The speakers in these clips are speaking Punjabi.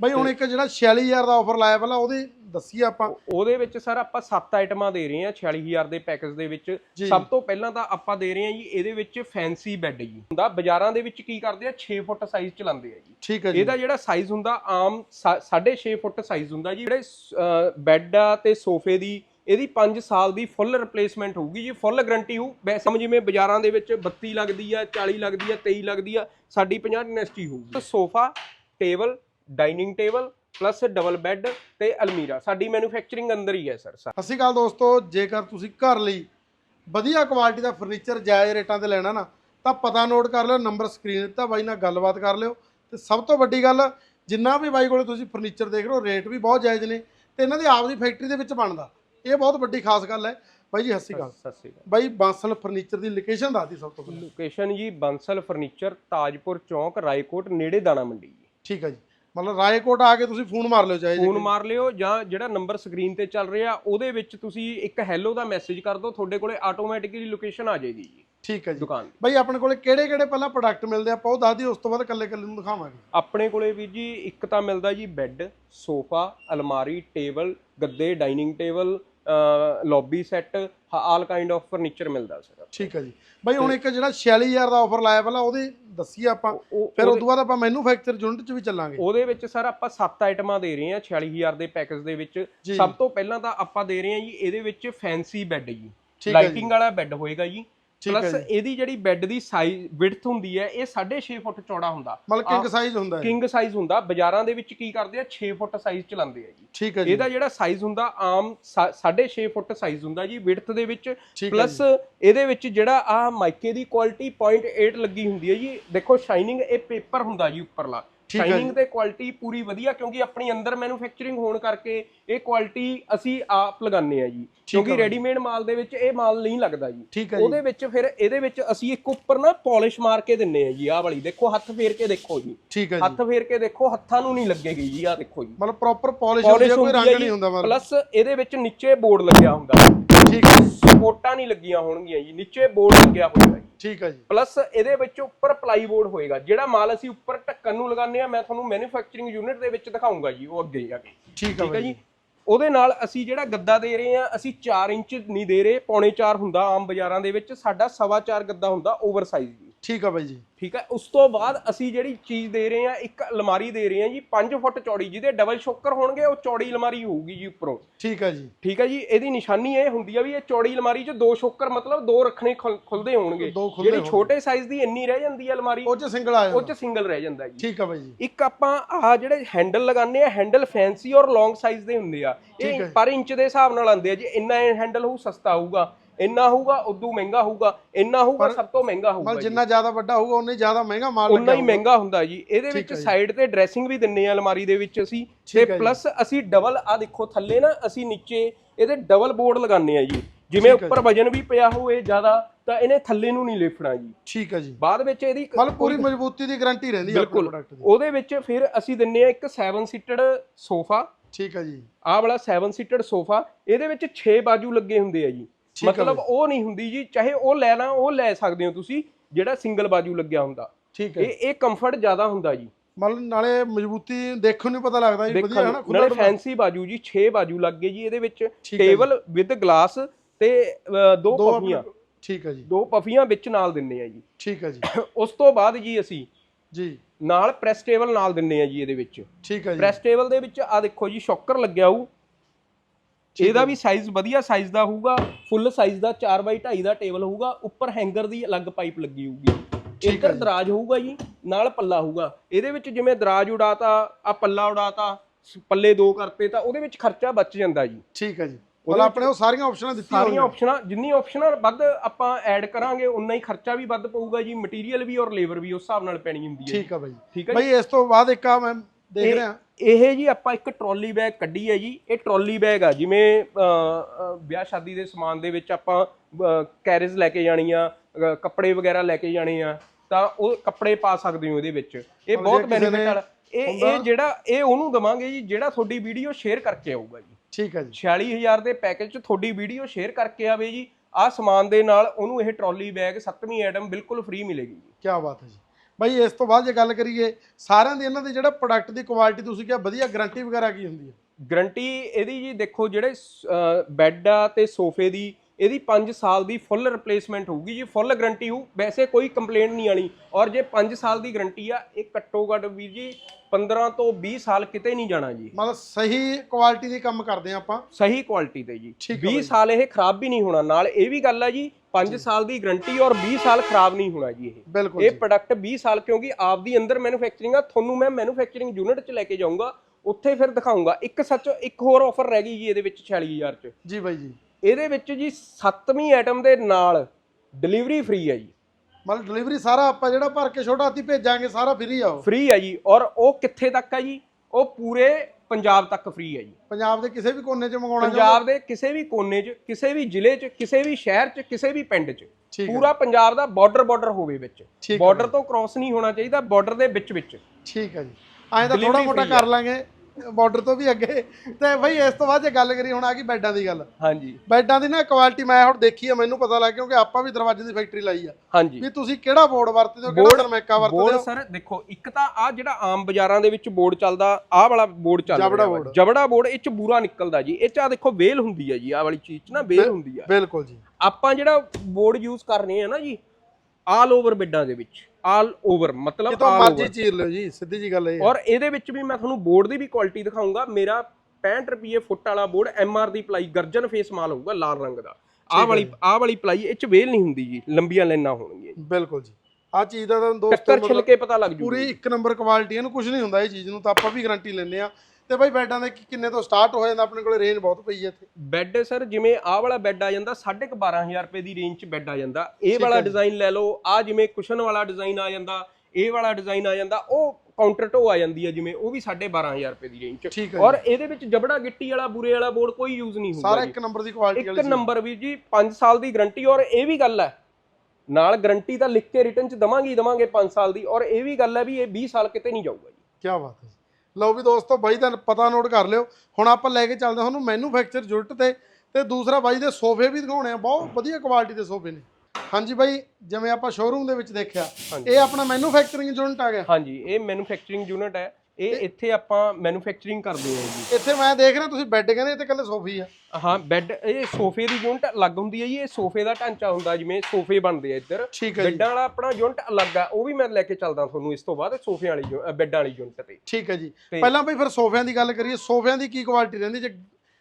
ਬਾਈ ਹੁਣ ਇੱਕ ਜਿਹੜਾ 46000 ਦਾ ਆਫਰ ਲਾਇਆ ਪਹਿਲਾਂ ਉਹਦੀ ਦੱਸੀਏ ਆਪਾਂ। ਉਹਦੇ ਵਿੱਚ ਸਰ ਆਪਾਂ 7 ਆਈਟਮਾਂ ਦੇ ਰਹੇ ਹਾਂ 46000 ਦੇ ਪੈਕੇਜ ਦੇ ਵਿੱਚ। ਸਭ ਤੋਂ ਪਹਿਲਾਂ ਤਾਂ ਆਪਾਂ ਦੇ ਰਹੇ ਹਾਂ ਜੀ ਇਹਦੇ ਵਿੱਚ ਫੈਂਸੀ ਬੈੱਡ ਜੀ। ਹੁੰਦਾ ਬਾਜ਼ਾਰਾਂ ਦੇ ਵਿੱਚ ਕੀ ਕਰਦੇ ਆ 6 ਫੁੱਟ ਸਾਈਜ਼ ਚਲਾਉਂਦੇ ਆ ਜੀ। ਠੀਕ ਹੈ ਜੀ। ਇਹਦਾ ਜਿਹੜਾ ਸਾਈਜ਼ ਹੁੰਦਾ ਆਮ 6.5 ਫੁੱਟ ਸਾਈਜ਼ ਹੁੰਦਾ ਜੀ। ਜਿਹੜੇ ਬੈੱਡ ਆ ਤੇ ਸੋਫੇ ਦੀ ਇਹਦੀ 5 ਸਾਲ ਦੀ ਫੁੱਲ ਰਿਪਲੇਸਮੈਂਟ ਹੋਊਗੀ ਜੀ। ਫੁੱਲ ਗਾਰੰਟੀ ਹੋਊ। ਵੈਸੇ ਜਿਵੇਂ ਬਾਜ਼ਾਰਾਂ ਦੇ ਵਿੱਚ 32 ਲੱਗਦੀ ਆ 40 ਲੱਗਦੀ ਆ 23 ਲੱਗਦੀ ਆ ਸਾਡੀ 50 ਡਿਨੈਸਟੀ ਹੋਊਗੀ। Sofa table dining table plus double bed ਤੇ ਅਲਮੀਰਾ। ਸਾਡੀ ਮੈਨੂਫੈਕਚਰਿੰਗ ਅੰਦਰ ਹੀ ਹੈ ਸਰ ਸਤਿ ਸ਼੍ਰੀ ਅਕਾਲ ਦੋਸਤੋ ਜੇਕਰ ਤੁਸੀਂ ਘਰ ਲਈ ਵਧੀਆ ਕੁਆਲਿਟੀ ਦਾ ਫਰਨੀਚਰ ਜਾਇਜ਼ ਰੇਟਾਂ ਤੇ ਲੈਣਾ ਨਾ ਤਾਂ ਪਤਾ ਨੋਟ ਕਰ ਲਿਓ ਨੰਬਰ ਸਕਰੀਨ ਦਿੱਤਾ ਬਾਈ ਨਾਲ ਗੱਲਬਾਤ ਕਰ ਲਿਓ। ਤੇ ਸਭ ਤੋਂ ਵੱਡੀ ਗੱਲ ਜਿੰਨਾ ਵੀ ਬਾਈ ਕੋਲੇ ਤੁਸੀਂ ਫਰਨੀਚਰ ਦੇਖ ਰਹੇ ਹੋ ਰੇਟ ਵੀ ਬਹੁਤ ਜਾਇਜ਼ ਨੇ ਤੇ ਇਹਨਾਂ ਦੀ ਆਪਦੀ ਫੈਕਟਰੀ ਦੇ ਵਿੱਚ ਬਣਦਾ। ਇਹ ਬਹੁਤ ਵੱਡੀ ਖਾਸ ਗੱਲ ਹੈ। ਬਾਈ ਜੀ ਸ਼੍ਰੀ ਅਕਾਲ। ਸਤਿ ਸ਼੍ਰੀ ਅਕਾਲ। ਬਾਈ ਬਾਂਸਲ ਫਰਨੀਚਰ ਦੀ ਲੋਕੇਸ਼ਨ ਦੱਸਦੀ ਸਭ ਤੋਂ ਪਹਿਲਾਂ। ਲੋਕੇਸ਼ਨ ਜੀ ਬੰਸਲ ਫਰਨੀਚਰ ਤਾਜਪੁਰ ਚੌਂਕ ਰਾਏਕੋਟ ਨੇੜੇ ਦਾਣਾ ਮੰਡੀ ਜੀ। ਠੀਕ ਹੈ ਜੀ। ਮਤਲਬ ਰਾਏਕੋਟ ਆ ਕੇ ਤੁਸੀਂ ਫੋਨ ਮਾਰ ਲਿਓ ਚਾਹੇ ਫੋਨ ਮਾਰ ਲਿਓ ਜਾਂ ਜਿਹੜਾ ਨੰਬਰ ਸਕਰੀਨ ਤੇ ਚੱਲ ਰਿਹਾ ਉਹਦੇ ਵਿੱਚ ਤੁਸੀਂ ਇੱਕ ਹੈਲੋ ਦਾ ਮੈਸੇਜ ਕਰ ਦਿਓ ਤੁਹਾਡੇ ਕੋਲੇ ਆਟੋਮੈਟਿਕਲੀ ਲੋਕੇਸ਼ਨ ਆ ਜਾਏਗੀ ਜੀ ਠੀਕ ਹੈ ਜੀ। ਦੁਕਾਨ ਬਾਈ ਆਪਣੇ ਕੋਲੇ ਕਿਹੜੇ ਕਿਹੜੇ ਪਹਿਲਾਂ ਪ੍ਰੋਡਕਟ ਮਿਲਦੇ ਆ ਆਪਾਂ ਉਹ ਦੱਸ ਦਿਓ ਉਸ ਤੋਂ ਬਾਅਦ ਇਕੱਲੇ ਇਕੱਲੇ ਨੂੰ ਦਿਖਾਵਾਂਗੇ। ਆਪਣੇ ਕੋਲੇ ਵੀ ਜੀ ਇੱਕ ਤਾਂ ਮਿਲਦਾ ਜੀ ਬੈੱਡ ਸੋਫਾ ਅਲਮਾਰੀ ਟੇਬਲ ਗੱਦੇ dining table lobby set all kind of furniture ਮਿਲਦਾ ਸਰ ਠੀਕ ਹੈ ਜੀ। ਬਾਈ ਹੁਣ ਇੱਕ ਜਿਹੜਾ 46000 ਦਾ ਆਫਰ ਲਾਇਆ ਪਹਿਲਾਂ ਉਹਦੀ ਦੱਸੀਏ ਆਪਾਂ। ਫਿਰ ਉਸ ਤੋਂ ਬਾਅਦ ਆਪਾਂ ਮੈਨੂਫੈਕਚਰ ਯੂਨਿਟ 'ਚ ਵੀ ਚੱਲਾਂਗੇ। ਉਹਦੇ ਵਿੱਚ ਸਰ ਆਪਾਂ 7 ਆਈਟਮਾਂ ਦੇ ਰਹੇ ਹਾਂ 46000 ਦੇ ਪੈਕੇਜ ਦੇ ਵਿੱਚ। ਸਭ ਤੋਂ ਪਹਿਲਾਂ ਤਾਂ ਆਪਾਂ ਦੇ ਰਹੇ ਹਾਂ ਜੀ ਇਹਦੇ ਵਿੱਚ ਫੈਂਸੀ ਬੈੱਡ ਜੀ। ਲਾਈਟਿੰਗ ਵਾਲਾ ਬੈੱਡ ਹੋਏਗਾ ਜੀ। ਪਲੱਸ। ਇਹਦੀ ਜਿਹੜੀ ਬੈੱਡ ਦੀ ਸਾਈਜ਼ ਵਿਡਥ ਹੁੰਦੀ ਹੈ ਇਹ 6.5 ਫੁੱਟ ਚੌੜਾ ਹੁੰਦਾ। ਮਤਲਬ ਕਿੰਗ ਸਾਈਜ਼ ਹੁੰਦਾ ਹੈ ਕਿੰਗ ਸਾਈਜ਼ ਹੁੰਦਾ। ਬਾਜ਼ਾਰਾਂ ਦੇ ਵਿੱਚ ਕੀ ਕਰਦੇ ਆ? 6 ਫੁੱਟ ਸਾਈਜ਼ ਚਲਾਉਂਦੇ ਆ ਜੀ। ਠੀਕ ਹੈ ਜੀ। ਇਹਦਾ ਜਿਹੜਾ ਸਾਈਜ਼ ਹੁੰਦਾ ਆਮ 6.5 ਫੁੱਟ ਸਾਈਜ਼ ਹੁੰਦਾ ਜੀ ਵਿਡਥ ਦੇ ਵਿੱਚ। ਪਲੱਸ ਇਹਦੇ ਵਿੱਚ ਜਿਹੜਾ ਆ ਮਾਈਕੇ ਦੀ ਕੁਆਲਿਟੀ 0.8 ਲੱਗੀ ਹੁੰਦੀ ਹੈ ਜੀ। ਦੇਖੋ ਸ਼ਾਈਨਿੰਗ ਇਹ ਪੇਪਰ ਹੁੰਦਾ ਜੀ ਉੱਪਰਲਾ। ਠੀਕ ਹੈ ਸ਼ਾਈਨਿੰਗ ਤੇ ਕੁਆਲਿਟੀ ਪੂਰੀ ਵਧੀਆ ਕਿਉਂਕਿ ਆਪਣੀ ਅੰਦਰ ਮੈਨੂਫੈਕਚਰਿੰਗ ਹੋਣ ਕਰਕੇ ਇਹ ਕੁਆਲਿਟੀ ਅਸੀਂ ਆਪ ਲਗਾਉਂਦੇ ਆ ਜੀ। ਕਿਉਂਕਿ ਰੈਡੀਮੇਡ ਮਾਲ ਦੇ ਵਿੱਚ ਇਹ ਮਾਲ ਨਹੀਂ ਲੱਗਦਾ ਜੀ। ਠੀਕ ਹੈ ਜੀ। ਉਹਦੇ ਵਿੱਚ ਫਿਰ ਇਹਦੇ ਵਿੱਚ ਅਸੀਂ ਇੱਕ ਉੱਪਰ ਨਾ ਪਾਲਿਸ਼ ਮਾਰ ਕੇ ਦਿੰਨੇ ਆ ਜੀ ਆਹ ਵਾਲੀ। ਦੇਖੋ ਹੱਥ ਫੇਰ ਕੇ ਦੇਖੋ ਜੀ। ਠੀਕ ਹੈ ਜੀ। ਹੱਥ ਫੇਰ ਕੇ ਦੇਖੋ ਹੱਥਾਂ ਨੂੰ ਨਹੀਂ ਲੱਗੇਗੀ ਜੀ ਆਹ ਦੇਖੋ ਜੀ। ਮਤਲਬ ਪ੍ਰੋਪਰ ਪਾਲਿਸ਼ ਹੁੰਦੀ ਹੈ ਕੋਈ ਰੰਗ ਨਹੀਂ ਹੁੰਦਾ ਮਤਲਬ। ਪਲੱਸ ਇਹਦੇ ਵਿੱਚ ਨੀਚੇ ਬੋਰਡ ਲੱਗਿਆ ਹੁੰਦਾ। ਠੀਕ ਹੈ ਜੀ, ਸਪੋਰਟਾਂ ਨਹੀਂ ਲੱਗੀਆਂ ਹੋਣਗੀਆਂ ਜੀ ਨੀਚੇ ਬੋਰਡ ਲੱਗਿਆ ਹੋਏਗਾ ਜੀ। ਠੀਕ ਹੈ ਜੀ। ਪਲੱਸ ਇਹਦੇ ਵਿੱਚ ਉੱਪਰ ਪਲਾਈ ਬੋਰਡ ਹੋਏਗਾ। ਜਿਹੜਾ ਮਾਲ ਅਸੀਂ ਉੱਪਰ ਢੱਕਣ ਨੂੰ ਲਗਾਉਂਦੇ ਆ ਮੈਂ ਤੁਹਾਨੂੰ ਮੈਨੂਫੈਕਚਰਿੰਗ ਯੂਨਿਟ ਦੇ ਵਿੱਚ ਦਿਖਾਉਂਗਾ ਜੀ ਉਹ ਅੱਗੇ ਜਾ ਕੇ। ਠੀਕ ਹੈ ਜੀ? ਉਹਦੇ ਨਾਲ ਅਸੀਂ ਜਿਹੜਾ ਗੱਦਾ ਦੇ ਰਹੇ ਆ ਅਸੀਂ 4 ਇੰਚ ਨਹੀਂ ਦੇ ਰਹੇ ਪੌਣੇ 4 ਹੁੰਦਾ ਆਮ ਬਾਜ਼ਾਰਾਂ ਦੇ ਵਿੱਚ ਸਾਡਾ ਸਵਾ 4 ਗੱਦਾ ਹੁੰਦਾ ਓਵਰ ਸਾਈਜ਼ ਜੀ ਠੀਕ ਹੈ ਬਾਈ ਜੀ। ਠੀਕ ਹੈ ਉਸ ਤੋਂ ਬਾਅਦ ਅਸੀਂ ਜਿਹੜੀ ਚੀਜ਼ ਦੇ ਰਹੇ ਆ ਇੱਕ ਅਲਮਾਰੀ ਦੇ ਰਹੇ ਆ ਜੀ 5 ਫੁੱਟ ਚੌੜੀ ਜਿਹਦੇ ਡਬਲ ਸ਼ੋਕਰ ਹੋਣਗੇ ਉਹ ਚੌੜੀ ਅਲਮਾਰੀ ਹੋਊਗੀ ਜੀ ਉੱਪਰੋਂ। ਠੀਕ ਹੈ ਜੀ। ਠੀਕ ਹੈ ਜੀ ਇਹਦੀ ਨਿਸ਼ਾਨੀ ਇਹ ਹੁੰਦੀ ਆ ਵੀ ਇਹ ਚੌੜੀ ਅਲਮਾਰੀ 'ਚ ਦੋ ਸ਼ੋਕਰ ਮਤਲਬ ਦੋ ਰੱਖਣੇ ਖੁੱਲ- ਖੁੱਲਦੇ ਹੋਣਗੇ। ਜਿਹੜੀ ਛੋਟੇ ਸਾਈਜ਼ ਦੀ ਇੰਨੀ ਰਹਿ ਜਾਂਦੀ ਹੈ ਅਲਮਾਰੀ ਉਹ 'ਚ ਸਿੰਗਲ ਆਇਆ ਉਹ 'ਚ ਸਿੰਗਲ ਰਹਿ ਜਾਂਦਾ ਜੀ। ਠੀਕ ਹੈ ਬਾਈ ਜੀ। ਇੱਕ ਆਪਾਂ ਆਹ ਜਿਹੜੇ ਹੈਂਡਲ ਲਗਾਉਂਦੇ ਆ ਹੈਂਡਲ ਫੈਂਸੀ ਔਰ ਲੌਂਗ ਸਾਈਜ਼ ਦੇ ਹੁੰਦੇ ਆ। ਇਹ ਹੈ। ਪਰ ਇੰਚ ਦੇ ਹਿਸਾਬ ਨਾਲ ਆਉਂਦੇ ਆ ਜੀ ਇੰਨਾ ਹੈਂਡਲ ਹੋਊ ਸਸਤਾ ਹੋਊਗਾ। ਇੰਨਾ ਹੋਊਗਾ ਉਦੋਂ ਮਹਿੰਗਾ ਹੋਊਗਾ ਇੰਨਾ ਹੋਊਗਾ ਸਭ ਤੋਂ ਮਹਿੰਗਾ ਹੋਊਗਾ ਮਤਲਬ। ਜਿੰਨਾ ਜ਼ਿਆਦਾ ਵੱਡਾ ਹੋਊਗਾ ਉਨਾ ਹੀ ਜ਼ਿਆਦਾ ਮਹਿੰਗਾ ਮਾਲ ਉਨਾ ਲੱਗਿਆ ਹੀ ਮਹਿੰਗਾ ਹੁੰਦਾ ਜੀ। ਇਹਦੇ ਵਿੱਚ। ਸਾਈਡ ਤੇ ਡਰੈਸਿੰਗ ਵੀ ਦਿੰਨੇ ਆ ਅਲਮਾਰੀ ਦੇ ਵਿੱਚ ਅਸੀਂ। ਤੇ। ਪਲੱਸ ਅਸੀਂ ਡਬਲ ਆ ਦੇਖੋ ਥੱਲੇ ਨਾ ਅਸੀਂ ਨੀਚੇ ਇਹਦੇ ਡਬਲ ਬੋਰਡ ਲਗਾਉਂਦੇ ਆ ਜੀ। ਜਿਵੇਂ ਉੱਪਰ ਵਜਨ ਵੀ ਪਿਆ ਹੋਵੇ ਜ਼ਿਆਦਾ ਤਾਂ ਇਹਨੇ ਥੱਲੇ ਨੂੰ ਨਹੀਂ ਲਿਫਟਣਾ ਜੀ। ਠੀਕ ਹੈ ਜੀ। ਬਾਅਦ ਵਿੱਚ ਇਹਦੀ ਮਤਲਬ ਪੂਰੀ ਮਜ਼ਬੂਤੀ ਦੀ ਗਾਰੰਟੀ ਰਹਿੰਦੀ ਹੈ ਬਿਲਕੁਲ। ਉਹਦੇ ਵਿੱਚ ਫਿਰ ਅਸੀਂ ਦਿੰਨੇ ਆ ਇੱਕ 7 ਸੀਟਡ ਸੋਫਾ ਠੀਕ ਹੈ ਜੀ। ਆਹ ਵਾਲਾ 7 ਸੀਟਡ ਸੋਫਾ ਇਹਦੇ ਵਿੱਚ 6 ਬਾਜੂ ਲੱਗੇ ਹੁੰਦੇ ਆ ਜੀ। ਮਤਲਬ ਉਹ ਨਹੀਂ ਹੁੰਦੀ ਜੀ ਚਾਹੇ ਉਹ ਲੈਣਾ ਉਹ ਲੈ ਸਕਦੇ ਹੋ ਤੁਸੀਂ ਜਿਹੜਾ ਸਿੰਗਲ ਬਾਜੂ ਲੱਗਿਆ ਹੁੰਦਾ। ਠੀਕ ਹੈ ਇਹ ਇਹ ਕੰਫਰਟ ਜ਼ਿਆਦਾ ਹੁੰਦਾ ਜੀ। ਮਤਲਬ ਨਾਲੇ ਮਜ਼ਬੂਤੀ ਦੇਖਣ ਨੂੰ ਪਤਾ ਲੱਗਦਾ ਜੀ ਵਧੀਆ ਹੈ ਨਾ ਨਾਲੇ। ਫੈਂਸੀ ਬਾਜੂ ਜੀ 6 ਬਾਜੂ ਲੱਗ ਗਏ ਜੀ ਇਹਦੇ ਵਿੱਚ ਟੇਬਲ ਵਿਦ ਗਲਾਸ ਤੇ ਦੋ ਪਫੀਆਂ। ਠੀਕ ਹੈ ਜੀ। ਦੋ ਪਫੀਆਂ ਵਿੱਚ ਨਾਲ ਦਿੰਨੇ ਆ ਜੀ। ਠੀਕ ਹੈ ਜੀ। ਉਸ ਤੋਂ ਬਾਅਦ ਜੀ ਅਸੀਂ ਜੀ। ਨਾਲ ਪ੍ਰੈਸ ਟੇਬਲ ਨਾਲ ਦਿੰਨੇ ਆ ਜੀ ਇਹਦੇ ਵਿੱਚ। ਠੀਕ ਹੈ ਜੀ। ਪ੍ਰੈਸ ਟੇਬਲ ਦੇ ਵਿੱਚ ਆ ਦੇਖੋ ਜੀ ਸ਼ੌਕਰ ਲੱਗਿਆ ਹੋਊ। ਇਹਦਾ ਵੀ ਸਾਈਜ਼ ਵਧੀਆ ਸਾਈਜ਼ ਦਾ ਹੋਊਗਾ ਫੁੱਲ ਸਾਈਜ਼ ਦਾ 4x2.5 ਦਾ ਟੇਬਲ ਹੋਊਗਾ ਉੱਪਰ ਹੈਂਗਰ ਦੀ ਅਲੱਗ ਪਾਈਪ ਲੱਗੀ ਹੋਊਗੀ। ਇੱਧਰ। ਦਰਾਜ ਹੋਊਗਾ ਜੀ ਨਾਲ ਪੱਲਾ ਹੋਊਗਾ। ਇਹਦੇ ਵਿੱਚ ਜਿਵੇਂ ਦਰਾਜ ਉਡਾਤਾ ਆ ਪੱਲਾ ਉਡਾਤਾ ਪੱਲੇ ਦੋ ਕਰਤੇ ਤਾਂ ਉਹਦੇ ਵਿੱਚ ਖਰਚਾ ਬਚ ਜਾਂਦਾ ਜੀ। ਠੀਕ ਹੈ ਜੀ। ਮਤਲਬ ਆਪਣੇ ਉਹ ਸਾਰੀਆਂ ਆਪਸ਼ਨਾਂ ਦਿੱਤੀਆਂ ਸਾਰੀਆਂ ਆਪਸ਼ਨਾਂ ਜਿੰਨੀ ਆਪਸ਼ਨਾਂ ਵੱਧ ਆਪਾਂ ਐਡ ਕਰਾਂਗੇ ਉਨਾ ਹੀ ਖਰਚਾ ਵੀ ਵੱਧ ਪਊਗਾ ਜੀ ਮਟੀਰੀਅਲ ਵੀ ਔਰ ਲੇਬਰ ਵੀ ਉਸ ਹਿਸਾਬ ਨਾਲ ਪੈਣੀ ਹੁੰਦੀ ਹੈ ਠੀਕ ਹੈ ਬਾਈ। ਠੀਕ ਹੈ ਬਾਈ ਇਸ ਤੋਂ ਬਾਅਦ ਇੱਕ ਆ ਮੈਂ ਦੇਖ ਰਿਹਾ। ਇਹ ਜੀ ਆਪਾਂ ਇੱਕ ਟਰੋਲੀ ਬੈਗ ਕੱਢੀ ਹੈ ਜੀ। ਇਹ ਟਰੋਲੀ ਬੈਗ ਆ ਜਿਵੇਂ ਵਿਆਹ ਸ਼ਾਦੀ ਦੇ ਸਮਾਨ ਦੇ ਵਿੱਚ ਆਪਾਂ ਕੈਰੇਜ ਲੈ ਕੇ ਜਾਣੀ ਆ ਕੱਪੜੇ ਵਗੈਰਾ ਲੈ ਕੇ ਜਾਣੇ ਆ ਤਾਂ ਉਹ ਕੱਪੜੇ ਪਾ ਸਕਦੇ ਹੋ ਇਹਦੇ ਵਿੱਚ। ਇਹ ਬਹੁਤ ਬੈਨੀਫਿਟ ਵਾਲਾ ਇਹ ਇਹ ਜਿਹੜਾ ਇਹ ਉਹਨੂੰ ਦਵਾਂਗੇ ਜੀ ਜਿਹੜਾ ਤੁਹਾਡੀ ਵੀਡੀਓ ਸ਼ੇਅਰ ਕਰਕੇ ਆਊਗਾ ਜੀ। ਠੀਕ ਹੈ ਜੀ। 46000 ਦੇ ਪੈਕੇਜ 'ਚ ਤੁਹਾਡੀ ਵੀਡੀਓ ਸ਼ੇਅਰ ਕਰਕੇ ਆਵੇ ਜੀ। ਆਹ ਸਮਾਨ ਦੇ ਨਾਲ ਉਹਨੂੰ ਇਹ ਟਰੋਲੀ ਬੈਗ ਸੱਤਵੀਂ ਆਈਟਮ ਬਿਲਕੁਲ ਫ੍ਰੀ ਮਿਲੇਗੀ ਜੀ। ਕੀ ਬਾਤ ਹੈ ਜੀ। ਬਾਈ ਇਸ ਤੋਂ ਬਾਅਦ ਜੇ ਗੱਲ ਕਰੀਏ ਸਾਰਿਆਂ ਦੀ ਇਹਨਾਂ ਦੇ ਜਿਹੜਾ ਪ੍ਰੋਡਕਟ ਦੀ ਕੁਆਲਿਟੀ ਤੁਸੀਂ ਕਿਹਾ ਵਧੀਆ ਗਾਰੰਟੀ ਵਗੈਰਾ ਕੀ ਹੁੰਦੀ ਹੈ? ਗਰੰਟੀ ਇਹਦੀ ਜੀ ਦੇਖੋ ਜਿਹੜੇ ਬੈੱਡ ਆ ਤੇ ਸੋਫੇ ਦੀ ਇਹਦੀ 5 ਸਾਲ ਦੀ ਫੁੱਲ ਰਿਪਲੇਸਮੈਂਟ ਹੋਊਗੀ ਜੀ ਫੁੱਲ ਗਰੰਟੀ ਹੋਊ। ਵੈਸੇ ਕੋਈ ਕੰਪਲੇਂਟ ਨਹੀਂ ਆਣੀ ਔਰ ਜੇ 5 ਸਾਲ ਦੀ ਗਰੰਟੀ ਆ ਇਹ ਘੱਟੋ ਘੱਟ ਵੀਰ ਜੀ 15 ਤੋਂ 20 ਸਾਲ ਕਿਤੇ ਨਹੀਂ ਜਾਣਾ ਜੀ। ਮਤਲਬ ਸਹੀ ਕੁਆਲਿਟੀ ਦੀ ਕੰਮ ਕਰਦੇ ਆ ਆਪਾਂ। ਸਹੀ ਕੁਆਲਿਟੀ ਤੇ ਜੀ। ਠੀਕ ਹੈ 20 ਬਾਈ। ਸਾਲ ਇਹ ਖਰਾਬ ਵੀ ਨਹੀਂ ਹੋਣਾ। ਨਾਲ ਇਹ ਵੀ ਗੱਲ ਆ ਜੀ 5 ਸਾਲ ਦੀ ਗਰੰਟੀ ਔਰ 20 ਸਾਲ ਖਰਾਬ ਨਹੀਂ ਹੋਣਾ ਜੀ ਇਹ। ਬਿਲਕੁਲ ਇਹ ਪ੍ਰੋਡਕਟ 20 ਸਾਲ ਕਿਉਂਕਿ ਆਪਦੀ ਅੰਦਰ ਮੈਨੂਫੈਕਚਰਿੰਗ ਆ ਤੁਹਾਨੂੰ ਮੈਂ ਮੈਨੂਫੈਕਚਰਿੰਗ ਯੂਨਿਟ 'ਚ ਲੈ ਕੇ ਜਾਊਂਗਾ ਉੱਥੇ ਫਿਰ ਦਿਖਾਊਂਗਾ। ਇੱਕ ਸੱਚ ਇੱਕ ਹੋਰ ਆਫਰ ਰਹਿ ਗਈ ਜੀ ਇਹਦੇ ਵਿੱਚ 46000 'ਚ। ਜੀ ਬਾਈ ਜੀ। ਇਹਦੇ ਵਿੱਚ ਜੀ 7ਵੀਂ ਆਈਟਮ ਦੇ ਨਾਲ ਡਿਲੀਵਰੀ ਫ੍ਰੀ ਹੈ ਜੀ। ਮਤਲਬ ਡਿਲੀਵਰੀ ਸਾਰਾ ਆਪਾਂ ਜਿਹੜਾ ਭਰ ਕੇ ਛੋਟਾ ਹਾਥੀ ਭੇਜਾਂਗੇ ਸਾਰਾ ਫ੍ਰੀ ਆ ਉਹ। ਫ੍ਰੀ ਹੈ ਜੀ। ਔਰ ਉਹ ਕਿੱਥੇ ਤੱਕ ਹੈ ਜੀ? ਉਹ ਪੂਰੇ ਪੰਜਾਬ ਤੱਕ ਫ੍ਰੀ ਹੈ ਜੀ। ਪੰਜਾਬ ਦੇ ਕਿਸੇ ਵੀ ਕੋਨੇ 'ਚ ਮੰਗਾਉਣਾ ਪੰਜਾਬ ਦੇ ਕਿਸੇ ਵੀ ਕੋਨੇ 'ਚ ਕਿਸੇ ਵੀ ਜ਼ਿਲ੍ਹੇ 'ਚ ਕਿਸੇ ਵੀ ਸ਼ਹਿਰ 'ਚ ਕਿਸੇ ਵੀ ਪਿੰਡ 'ਚ ਪੂਰਾ ਪੰਜਾਬ ਦਾ ਬਾਰਡਰ ਬਾਰਡਰ ਹੋਵੇ ਵਿੱਚ। ਬਾਰਡਰ ਤੋਂ ਕ੍ਰਾਸ ਨਹੀਂ ਹੋਣਾ ਚਾਹੀਦਾ ਬਾਰਡਰ ਦੇ ਵਿੱਚ ਵਿੱਚ। ਠੀਕ ਹੈ ਜੀ। ਐਂ ਤਾਂ ਥੋੜਾ ਮੋਟਾ। ਕਰ ਲਾਂਗੇ। ਬਾਰਡਰ ਤੋਂ ਵੀ ਅੱਗੇ। ਤੇ ਬਾਈ ਇਸ ਤੋਂ ਬਾਅਦ ਜੇ ਗੱਲ ਕਰੀ ਹੁਣ ਆ ਗਈ ਬੈੱਡਾਂ ਦੀ ਗੱਲ। ਹਾਂਜੀ। ਬੈੱਡਾਂ ਦੀ ਨਾ ਕੁਆਲਿਟੀ ਮੈਂ ਹੁਣ ਦੇਖੀ ਆ ਮੈਨੂੰ ਪਤਾ ਲੱਗ ਕਿਉਂਕਿ ਆਪਾਂ ਵੀ ਦਰਵਾਜ਼ੇ ਦੀ ਫੈਕਟਰੀ ਲਾਈ ਆ। ਹਾਂਜੀ। ਵੀ ਤੁਸੀਂ ਕਿਹੜਾ ਬੋਰਡ ਵਰਤਦੇ ਹੋ ਕਿਹੜਾ ਬੋਰਡ ਸਰਮੈਕਾ ਵਰਤਦੇ ਬੋਰਡ ਹੋ? ਸਰ ਦੇਖੋ ਇੱਕ ਤਾਂ ਆ ਜਿਹੜਾ ਆਮ ਬਾਜ਼ਾਰਾਂ ਦੇ ਵਿੱਚ ਬੋਰਡ ਚੱਲਦਾ ਆਹ ਵਾਲਾ ਬੋਰਡ ਚੱਲ ਜਬੜਾ ਬੋਰਡ ਇਹ ਚ ਬੂਰਾ ਨਿਕਲਦਾ ਜੀ। ਇਹ ਚ ਆ ਦੇਖੋ ਵੇਲ ਹੁੰਦੀ ਹੈ ਜੀ ਆਹ ਵਾਲੀ ਚੀਜ਼ ਚ ਨਾ ਵੇਲ ਹੁੰਦੀ ਆ। ਬਿਲਕੁਲ ਜੀ। ਆਪਾਂ ਜਿਹੜਾ ਬੋਰਡ ਯੂਜ਼ ਕਰ ਰਹੇ ਆ ਨਾ ਜੀ ਆਲ ਓਵਰ ਬੈੱਡਾਂ ਦੇ ਵਿੱਚ। ਆਲ ਓਵਰ ਮਤਲਬ all ਮਰਜ਼ੀ। ਚੀਰ ਲਿਓ ਜੀ ਸਿੱਧੀ ਜੀ ਗੱਲ ਇਹ ਹੈ। ਔਰ ਇਹਦੇ ਵਿੱਚ ਵੀ ਮੈਂ ਤੁਹਾਨੂੰ ਬੋਰਡ ਦੀ ਵੀ ਕੁਆਲਿਟੀ ਦਿਖਾਊਂਗਾ। ਮੇਰਾ 65 ਰੁਪਏ ਫੁੱਟ ਵਾਲਾ ਬੋਰਡ ਐਮਆਰ ਦੀ ਪਲਾਈ ਗਰਜਨ ਫੇਸ ਮਾਲ ਹੋਊਗਾ ਲਾਲ ਰੰਗ ਦਾ। ਆਹ ਵਾਲੀ ਆਹ ਵਾਲੀ ਪਲਾਈ ਇਹ ਚ ਵੇਲ ਨਹੀਂ ਹੁੰਦੀ ਜੀ ਲੰਬੀਆਂ ਲਾਈਨਾਂ ਹੋਣਗੀਆਂ ਜੀ। ਬਿਲਕੁਲ ਜੀ। ਆ ਚੀਜ਼ ਦਾ ਤਾਂ ਦੋਸਤੋ ਟੱਕਰ ਮਤਲਬ ਛਿਲ ਕੇ ਪਤਾ ਲੱਗ ਜੂ ਪੂਰੀ ਇੱਕ ਨੰਬਰ ਕੁਆਲਿਟੀ ਇਹਨੂੰ ਕੁਝ ਨਹੀਂ ਹੁੰਦਾ ਇਹ ਚੀਜ਼ ਨੂੰ ਤਾਂ ਆਪਾਂ ਵੀ ਗਾਰੰਟੀ ਲੈਂਦੇ ਆ ਤੇ ਬਾਈ ਬੈੱਡਾਂ ਦੇ ਕਿ- ਕਿੰਨੇ ਤੋਂ ਸਟਾਰਟ ਹੋ ਜਾਂਦਾ? ਆਪਣੇ ਕੋਲੇ ਰੇਂਜ ਬਹੁਤ ਪਈ ਹੈ ਇੱਥੇ। ਬੈੱਡ ਸਰ ਜਿਵੇਂ ਆਹ ਵਾਲਾ ਬੈੱਡ ਆ ਜਾਂਦਾ 12500 ਰੁਪਏ ਦੀ ਰੇਂਜ 'ਚ ਬੈੱਡ ਆ ਜਾਂਦਾ। ਇਹ ਵਾਲਾ ਡਿਜ਼ਾਈਨ ਲੈ ਲਓ ਆ ਜਿਵੇਂ ਕੁਸ਼ਨ ਵਾਲਾ ਡਿਜ਼ਾਈਨ ਆ ਜਾਂਦਾ ਇਹ ਵਾਲਾ ਡਿਜ਼ਾਈਨ ਆ ਜਾਂਦਾ ਉਹ ਕਾਊਂਟਰ ਟੋ ਆ ਜਾਂਦੀ ਹੈ ਜਿਵੇਂ ਉਹ ਵੀ 12500 ਰੁਪਏ ਦੀ ਰੇਂਜ 'ਚ। ਠੀਕ ਹੈ ਔਰ ਇਹਦੇ ਵਿੱਚ ਜਬੜਾ ਗਿੱਟੀ ਵਾਲਾ ਬੂਰੇ ਵਾਲਾ ਬੋਰਡ ਕੋਈ ਯੂਜ਼ ਨਹੀਂ ਸਾਰਾ ਹੋਊਗਾ ਜੀ। ਇੱਕ ਨੰਬਰ ਦੀ ਕੁਆਲਿਟੀ ਇੱਕ ਵਾਲੀ ਨੰਬਰ ਵੀ ਜੀ 5 ਸਾਲ ਦੀ ਗਾਰੰਟੀ ਔਰ ਇਹ ਵੀ ਗੱਲ ਹੈ। ਨਾਲ ਗਾਰੰਟੀ ਤਾਂ ਲਿਖ ਕੇ ਰਿਟਰਨ 'ਚ ਦਵਾਂਗੇ ਦਵਾਂਗੇ 5 ਸਾਲ ਦੀ ਔਰ ਇਹ ਵੀ ਗੱਲ ਹੈ ਵੀ ਇਹ 20 ਸਾਲ ਕਿਤੇ ਨਹੀਂ ਜਾਊਗਾ ਜੀ। ਕੀ ਬਾਤ ਹੈ ਜੀ। ਲਓ ਵੀ ਦੋਸਤੋ ਬਾਈ ਦਾ ਪਤਾ ਨੋਟ ਕਰ ਲਿਓ। ਹੁਣ ਆਪਾਂ ਲੈ ਕੇ ਚੱਲਦੇ ਹਾਂ ਤੁਹਾਨੂੰ ਮੈਨੂਫੈਕਚਰ ਯੂਨਿਟ ਤੇ ਤੇ ਦੂਸਰਾ ਬਾਈ ਦੇ ਸੋਫੇ ਵੀ ਦਿਖਾਉਣੇ ਆ। ਬਹੁਤ ਵਧੀਆ ਕੁਆਲਿਟੀ ਦੇ ਸੋਫੇ ਨੇ। ਹਾਂਜੀ ਬਾਈ ਜਿਵੇਂ ਆਪਾਂ ਸ਼ੋਰੂਮ ਦੇ ਵਿੱਚ ਦੇਖਿਆ। ਇਹ ਆਪਣਾ ਮੈਨੂਫੈਕਚਰਿੰਗ ਯੂਨਿਟ ਆ ਗਿਆ। ਹਾਂਜੀ ਇਹ ਮੈਨੂਫੈਕਚਰਿੰਗ ਯੂਨਿਟ ਹੈ। ਇਹ ਇੱਥੇ ਆਪਾਂ ਮੈਨੂਫੈਕਚਰਿੰਗ ਕਰਦੇ ਹਾਂ ਜੀ। ਇੱਥੇ ਮੈਂ ਦੇਖ ਰਿਹਾ ਤੁਸੀਂ ਬੈੱਡ ਕਹਿੰਦੇ ਇੱਥੇ ਕੱਲੇ ਸੋਫੇ ਆ। ਹਾਂ ਬੈੱਡ ਇਹ ਸੋਫੇ ਦੀ ਯੂਨਿਟ ਅਲੱਗ ਹੁੰਦੀ ਹੈ ਜੀ ਇਹ ਸੋਫੇ ਦਾ ਢਾਂਚਾ ਹੁੰਦਾ ਜਿਵੇਂ ਸੋਫੇ ਬਣਦੇ ਆ ਇੱਧਰ। ਬੈੱਡਾਂ ਵਾਲਾ ਆਪਣਾ ਯੂਨਿਟ ਅਲੱਗ ਆ ਉਹ ਵੀ ਮੈਂ ਲੈ ਕੇ ਚੱਲਦਾ ਤੁਹਾਨੂੰ ਇਸ ਤੋਂ ਬਾਅਦ ਸੋਫਿਆਂ ਵਾਲੀ ਬੈੱਡਾਂ ਵਾਲੀ ਯੂਨਿਟ ਤੇ। ਠੀਕ ਹੈ ਜੀ। ਤੇ- ਪਹਿਲਾਂ ਬਈ ਫਿਰ ਸੋਫਿਆਂ ਦੀ ਗੱਲ ਕਰੀਏ ਸੋਫਿਆਂ ਦੀ ਕੀ ਕੁਆਲਿਟੀ ਰਹਿੰਦੀ? ਜੇ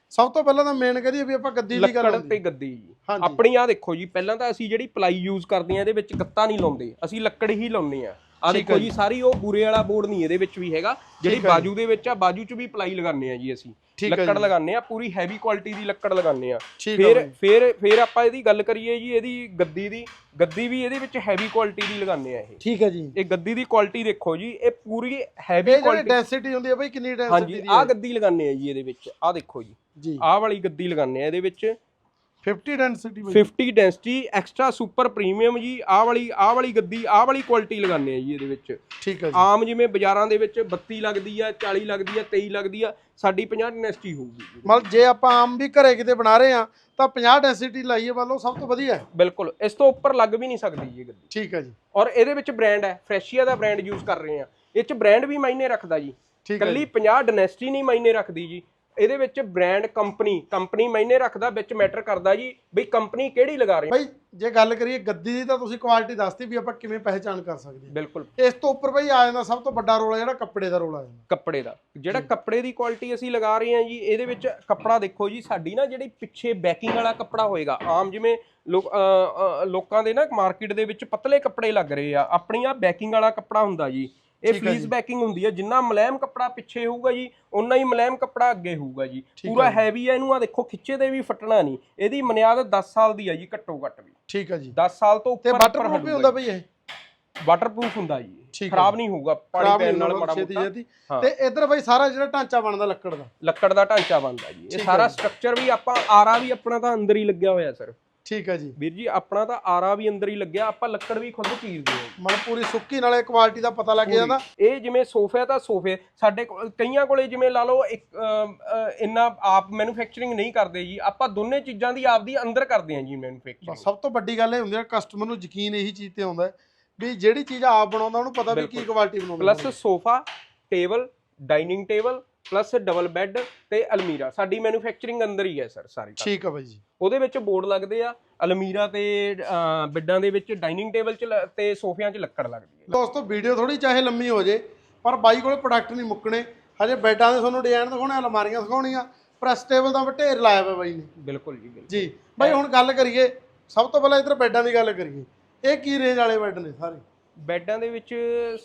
ਸਭ ਤੋਂ ਪਹਿਲਾਂ ਤਾਂ ਮੇਨ ਕਰੀਏ ਵੀ ਆਪਾਂ ਗੱਦੀ ਦੀ ਗੱਲ ਲੱਕੜ ਤੇ ਗੱਦੀ ਜੀ। ਆਪਣੀ ਆ ਦੇਖੋ ਜੀ ਪਹਿਲਾਂ ਤਾਂ ਅਸੀਂ ਜਿਹੜੀ ਪਲਾਈ ਯੂਜ਼ ਕਰਦੇ ਆ ਇਹਦੇ ਵਿੱਚ ਗੱਤਾ ਨਹੀਂ ਲਾਉਂਦੇ। ਅਸੀਂ ਲੱਕੜ ਹੀ ਲਾਉਂਦੇ ਆ ਆ ਦੇਖੋ ਜੀ ਸਾਰੀ ਉਹ ਬੂਰੇ ਵਾਲਾ ਬੋਰਡ ਨਹੀਂ ਇਹਦੇ ਵਿੱਚ ਵੀ ਹੈਗਾ ਜਿਹੜੀ ਬਾਜੂ ਦੇ ਵਿੱਚ ਆ ਬਾਜੂ 'ਚ ਵੀ ਪਲਾਈ ਲਗਾਉਂਦੇ ਆ ਜੀ ਅਸੀਂ। ਲੱਕੜ। ਲਗਾਉਂਦੇ ਆ ਪੂਰੀ ਹੈਵੀ ਕੁਆਲਿਟੀ ਦੀ ਲੱਕੜ ਲਗਾਉਂਦੇ ਆ। ਫਿਰ। ਫਿਰ ਫਿਰ ਆਪਾਂ ਇਹਦੀ ਗੱਲ ਕਰੀਏ ਜੀ ਇਹਦੀ ਗੱਦੀ ਦੀ। ਗੱਦੀ ਵੀ ਇਹਦੇ ਵਿੱਚ ਹੈਵੀ ਕੁਆਲਿਟੀ ਦੀ ਲਗਾਉਂਦੇ ਆ ਇਹ। ਠੀਕ ਹੈ ਜੀ। ਇਹ ਗੱਦੀ ਦੀ ਕੁਆਲਿਟੀ ਦੇਖੋ ਜੀ ਇਹ ਪੂਰੀ ਹੈਵੀ ਕੁਆਲਿਟੀ ਡੈਂਸਿਟੀ ਹੁੰਦੀ ਹੈ ਬਈ ਕਿੰਨੀ ਡੈਂਸਿਟੀ ਹਾਂਜੀ ਦੀ ਆਹ ਹੈ ਗੱਦੀ ਲਗਾਉਂਦੇ ਆ ਜੀ ਇਹਦੇ ਵਿੱਚ। ਆਹ ਦੇਖੋ ਜੀ। ਆਹ ਵਾਲੀ ਗੱਦੀ ਲਗਾਉਂਦੇ ਆ ਇਹਦੇ ਵਿੱਚ। 50 ਡੈਂਸਿਟੀ ਬਈ। 50 ਡੈਂਸਿਟੀ ਐਕਸਟਰਾ ਸੁਪਰ ਪ੍ਰੀਮੀਅਮ ਜੀ। ਆਹ ਵਾਲੀ ਆਹ ਵਾਲੀ ਗੱਦੀ ਆਹ ਵਾਲੀ ਕੁਆਲਿਟੀ ਲਗਾਉਂਦੇ ਆ ਜੀ ਇਹਦੇ ਵਿੱਚ। ਠੀਕ ਹੈ ਜੀ। ਆਮ ਜਿਵੇਂ ਬਾਜ਼ਾਰਾਂ ਦੇ ਵਿੱਚ 32 ਲੱਗਦੀ ਆ 40 ਲੱਗਦੀ ਆ 23 ਲੱਗਦੀ ਆ ਸਾਡੀ 50 ਡੈਂਸਿਟੀ ਹੋਊਗੀ ਮਤਲਬ ਜੇ ਆਪਾਂ ਆਮ ਵੀ ਘਰੇ ਕਿਤੇ ਬਣਾ ਰਹੇ ਆ ਤਾਂ 50 ਡੈਂਸਿਟੀ ਲਾਈਏ ਵੱਲੋਂ ਸਭ ਤੋਂ ਵਧੀਆ ਹੈ। ਬਿਲਕੁਲ ਇਸ ਤੋਂ ਉੱਪਰ ਲੱਗ ਵੀ ਨਹੀਂ ਸਕਦੀ ਇਹ ਗੱਦੀ। ਠੀਕ ਹੈ ਜੀ। ਔਰ ਇਹਦੇ ਵਿੱਚ ਬ੍ਰਾਂਡ ਹੈ ਫਰੈਸ਼ੀਆ ਦਾ ਬ੍ਰਾਂਡ ਯੂਜ਼ ਕਰ ਰਹੇ ਆ ਇਹ ਚ ਬ੍ਰਾਂਡ ਵੀ ਮਾਇਨੇ ਰੱਖਦਾ ਜੀ। ਕੱਲੀ 50 ਡਾਇਨੈਸਟੀ ਨਹੀਂ ਮਾਇਨੇ ਰੱਖਦੀ ਜੀ। ਇਹਦੇ ਵਿੱਚ ਬ੍ਰਾਂਡ ਕੰਪਨੀ ਕੰਪਨੀ ਮਾਇਨੇ ਰੱਖਦਾ ਵਿੱਚ ਮੈਟਰ ਕਰਦਾ ਜੀ ਬਈ ਕੰਪਨੀ ਕਿਹੜੀ ਲਗਾ ਰਹੀ ਬਈ ਜੇ ਗੱਲ ਕਰੀਏ ਗੱਦੀ ਦੀ ਤਾਂ ਤੁਸੀਂ ਕੁਆਲਿਟੀ ਦੱਸਤੀ ਵੀ ਆਪਾਂ ਕਿਵੇਂ ਪਹਿਚਾਣ ਕਰ ਸਕਦੇ ਹਾਂ। ਬਿਲਕੁਲ। ਇਸ ਤੋਂ ਉੱਪਰ ਬਈ ਆ ਜਾਂਦਾ ਸਭ ਤੋਂ ਵੱਡਾ ਰੋਲ ਜਿਹੜਾ ਕੱਪੜੇ ਦਾ ਰੋਲ ਆ ਜਾਂਦਾ। ਕੱਪੜੇ ਦਾ। ਜਿਹੜਾ ਕੱਪੜੇ ਦੀ ਕੁਆਲਿਟੀ ਅਸੀਂ ਲਗਾ ਰਹੇ ਹਾਂ ਜੀ ਇਹਦੇ ਵਿੱਚ ਕੱਪੜਾ ਦੇਖੋ ਜੀ ਸਾਡੀ ਨਾ ਜਿਹੜੀ ਪਿੱਛੇ ਬੈਕਿੰਗ ਵਾਲਾ ਕੱਪੜਾ ਹੋਏਗਾ ਆਮ ਜਿਵੇਂ ਲੋਕਾਂ ਦੇ ਨਾ ਮਾਰਕੀਟ ਦੇ ਵਿੱਚ ਪਤਲੇ ਕੱਪੜੇ ਲੱਗ ਰਹੇ ਆ ਆਪਣੀ ਆ ਬੈਕਿੰਗ ਵਾਲਾ ਕੱਪੜਾ ਹੁੰਦਾ ਜੀ। ਇਹ ਫਲੀਸ। ਬੈਕਿੰਗ ਹੁੰਦੀ ਹੈ ਜਿੰਨਾ ਮੁਲਾਇਮ ਕੱਪੜਾ ਪਿੱਛੇ ਹੋਊਗਾ ਜੀ ਉਨਾ ਹੀ ਮੁਲਾਇਮ ਕੱਪੜਾ ਅੱਗੇ ਹੋਊਗਾ ਜੀ। ਪੂਰਾ। ਹੈਵੀ ਹੈ ਇਹਨੂੰ ਆ ਦੇਖੋ ਖਿੱਚੇ ਤੇ ਵੀ ਫਟਣਾ ਨਹੀਂ। ਇਹਦੀ ਮਨਿਆਦ 10 ਸਾਲ ਦੀ ਹੈ ਜੀ ਘੱਟੋ ਘੱਟ ਵੀ। ਠੀਕ ਹੈ ਜੀ। 10 ਸਾਲ ਤੋਂ ਤੇ ਉੱਪਰ ਵਾਟਰਪ੍ਰੂਫ ਵੀ ਹੁੰਦਾ ਬਈ ਇਹ? ਵਾਟਰਪ੍ਰੂਫ ਹੁੰਦਾ ਜੀ। ਖਰਾਬ। ਨਹੀਂ ਹੋਊਗਾ ਪਾਣੀ ਪੈਣ ਨਾਲ ਮਾੜਾ ਮੋਟਾ। ਤੇ ਇੱਧਰ ਬਈ ਸਾਰਾ ਜਿਹੜਾ ਢਾਂਚਾ ਬਣਦਾ ਲੱਕੜ ਦਾ? ਲੱਕੜ ਦਾ ਢਾਂਚਾ ਬਣਦਾ ਜੀ। ਇਹ ਸਾਰਾ। ਸਟਰਕਚਰ ਵੀ ਆਪਾਂ ਆਰਾ ਵੀ ਆਪਣਾ ਤਾਂ ਅੰਦਰ ਹੀ ਲੱਗਿਆ ਹੋਇਆ ਸਰ ਠੀਕ ਹੈ ਜੀ। ਵੀਰ ਜੀ ਆਪਣਾ ਤਾਂ ਆਰਾ ਵੀ ਅੰਦਰ ਹੀ ਲੱਗਿਆ ਆਪਾਂ ਲੱਕੜ ਵੀ ਖੁਦ ਚੀਰਦੇ ਹਾਂ ਮਨ ਪੂਰੀ ਸੁੱਕੀ ਨਾਲੇ ਕੁਆਲਿਟੀ ਦਾ ਪਤਾ ਲੱਗ ਜਾਂਦਾ। ਇਹ ਜਿਵੇਂ ਸੋਫੇ ਤਾਂ ਸੋਫੇ ਸਾਡੇ ਕੋਲ ਕਈਆਂ ਕੋਲੇ ਜਿਵੇਂ ਲਾ ਲਓ ਇੱਕ ਇੰਨਾ ਆਪ ਮੈਨੂਫੈਕਚਰਿੰਗ ਨਹੀਂ ਕਰਦੇ ਜੀ ਆਪਾਂ ਦੋਨੇ ਚੀਜ਼ਾਂ ਦੀ ਆਪਦੀ ਅੰਦਰ ਕਰਦੇ ਹਾਂ ਜੀ ਮੈਨੂਫੈਕਚਰਿੰਗ ਸਭ ਤੋਂ ਵੱਡੀ ਗੱਲ ਇਹ ਹੁੰਦੀ ਹੈ ਕਸਟਮਰ ਨੂੰ ਯਕੀਨ ਇਹੀ ਚੀਜ਼ ਤੇ ਆਉਂਦਾ ਵੀ ਜਿਹੜੀ ਚੀਜ਼ ਆਪ ਬਣਾਉਂਦਾ ਉਹਨੂੰ ਪਤਾ ਵੀ ਕੀ। ਕੁਆਲਿਟੀ ਬਣਾਉਂਦਾ। Plus sofa table dining table plus double bed ਤੇ ਅਲਮੀਰਾ। ਸਾਡੀ ਮੈਨੂਫੈਕਚਰਿੰਗ ਅੰਦਰ ਹੀ ਹੈ ਸਰ ਸਾਰੀ ਠੀਕ ਆ ਬਾਈ ਜੀ। ਉਹਦੇ ਵਿੱਚ ਬੋਰਡ ਲੱਗਦੇ ਆ ਅਲਮੀਰਾ ਤੇ ਬੈੱਡਾਂ ਦੇ ਵਿੱਚ ਡਾਈਨਿੰਗ ਟੇਬਲ 'ਚ ਤੇ ਸੋਫਿਆਂ 'ਚ ਲੱਕੜ ਲੱਗਦੀ ਹੈ। ਦੋਸਤੋ ਵੀਡੀਓ ਥੋੜੀ ਚਾਹੇ ਲੰਮੀ ਹੋ ਜੇ ਪਰ ਬਾਈ ਕੋਲੇ ਪ੍ਰੋਡਕਟ ਨਹੀਂ ਮੁੱਕਣੇ। ਹਜੇ ਬੈੱਡਾਂ ਦੇ ਤੁਹਾਨੂੰ ਡਿਜ਼ਾਈਨ ਦਿਖਾਉਣੇ ਅਲਮਾਰੀਆਂ ਦਿਖਾਉਣੀਆਂ। ਪ੍ਰੈਸ ਟੇਬਲ ਦਾ ਢੇਰ ਲਾਇਆ ਹੋਇਆ ਬਾਈ ਨੇ। ਬਿਲਕੁਲ ਜੀ ਬਿਲਕੁਲ। ਜੀ ਬਾਈ ਹੁਣ ਗੱਲ ਕਰੀਏ ਸਭ ਤੋਂ ਪਹਿਲਾਂ ਇਧਰ ਬੈੱਡਾਂ ਦੀ ਗੱਲ ਕਰੀਏ। ਇਹ ਕੀ ਰੇਂਜ ਵਾਲੇ ਬੈੱਡ ਨੇ ਸਾਰੇ? ਬੈੱਡਾਂ ਦੇ ਵਿੱਚ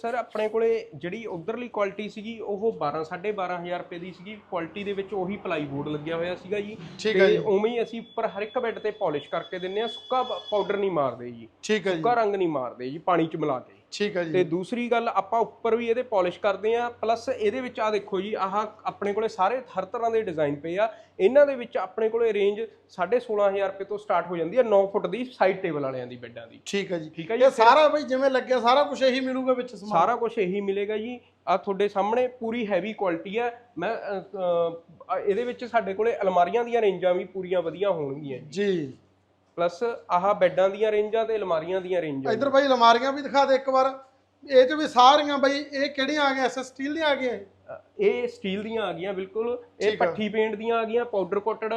ਸਰ ਆਪਣੇ ਕੋਲੇ ਜਿਹੜੀ ਉਧਰਲੀ ਕੁਆਲਿਟੀ ਸੀਗੀ ਉਹ 12 12500 ਰੁਪਏ ਦੀ ਸੀਗੀ। ਕੁਆਲਿਟੀ ਦੇ ਵਿੱਚ ਉਹੀ ਪਲਾਈ ਬੋਰਡ ਲੱਗਿਆ ਹੋਇਆ ਸੀਗਾ ਜੀ। ਠੀਕ ਹੈ ਤੇ ਜੀ। ਉਵੇਂ ਹੀ ਅਸੀਂ ਉੱਪਰ ਹਰ ਇੱਕ ਬੈੱਡ ਤੇ ਪਾਲਿਸ਼ ਕਰਕੇ ਦਿੰਨੇ ਆ ਸੁੱਕਾ ਪਾਊਡਰ ਨਹੀਂ ਮਾਰਦੇ ਜੀ। ਠੀਕ ਹੈ ਜੀ। ਸੁੱਕਾ ਰੰਗ ਨਹੀਂ ਮਾਰਦੇ ਜੀ ਪਾਣੀ 'ਚ ਮਿਲਾ ਕੇ। ਠੀਕ ਹੈ ਤੇ ਜੀ ਦੂਸਰੀ ਗੱਲ ਆਪਾਂ ਉੱਪਰ ਵੀ ਇਹਦੇ ਪਾਲਿਸ਼ ਕਰਦੇ ਆ ਪਲੱਸ ਇਹਦੇ ਵਿੱਚ ਆ ਦੇਖੋ ਜੀ ਆਹ ਆਪਣੇ ਕੋਲੇ ਸਾਰੇ ਹਰ ਤਰ੍ਹਾਂ ਦੇ ਡਿਜ਼ਾਈਨ ਪਏ ਆ। ਇਹਨਾਂ ਦੇ ਵਿੱਚ ਆਪਣੇ ਕੋਲੇ ਰੇਂਜ 16500 ਰੁਪਏ ਤੋਂ ਸਟਾਰਟ ਹੋ ਜਾਂਦੀ ਹੈ 9 ਫੁੱਟ ਦੀ ਸਾਈਡ ਟੇਬਲ ਵਾਲਿਆਂ ਦੀ ਬੈੱਡਾਂ ਦੀ। ਠੀਕ ਹੈ ਜੀ। ਠੀਕ ਹੈ ਜੀ ਇਹ ਸਾਰਾ ਬਾਈ ਜਿਵੇਂ ਲੱਗਿਆ ਸਾਰਾ ਕੁਝ ਇਹੀ ਮਿਲੂਗਾ ਵਿੱਚ ਸਮਾਨ? ਸਾਰਾ ਕੁਝ ਇਹੀ ਮਿਲੇਗਾ ਜੀ। ਆ ਤੁਹਾਡੇ ਸਾਹਮਣੇ ਪੂਰੀ ਹੈਵੀ ਕੁਆਲਿਟੀ ਹੈ ਮੈਂ ਇਹਦੇ ਵਿੱਚ ਸਾਡੇ ਕੋਲੇ ਅਲਮਾਰੀਆਂ ਦੀਆਂ ਰੇਂਜਾਂ ਵੀ ਪੂਰੀਆਂ ਵਧੀਆ ਹੋਣਗੀਆਂ ਜੀ। ਪਲੱਸ ਆਹ ਬੈੱਡਾਂ ਦੀਆਂ ਰੇਂਜਾਂ ਤੇ ਅਲਮਾਰੀਆਂ ਦੀਆਂ ਰੇਂਜਾਂ ਇਧਰ ਬਾਈ ਅਲਮਾਰੀਆਂ ਵੀ ਦਿਖਾ ਦੇ ਇੱਕ ਵਾਰ। ਇਹ ਚ ਵੀ ਸਾਰੀਆਂ ਬਾਈ ਇਹ ਕਿਹੜੀਆਂ ਆ ਗਈਆਂ? ਐਸਐਸ ਸਟੀਲ ਦੀਆਂ ਆ ਗਈਆਂ ਇਹ? ਸਟੀਲ ਦੀਆਂ ਆ ਗਈਆਂ ਬਿਲਕੁਲ। ਇਹ ਆ। ਪੱਠੀ ਪੇਂਟ ਦੀਆਂ ਆ ਗਈਆਂ ਪਾਊਡਰ ਕੋਟਡ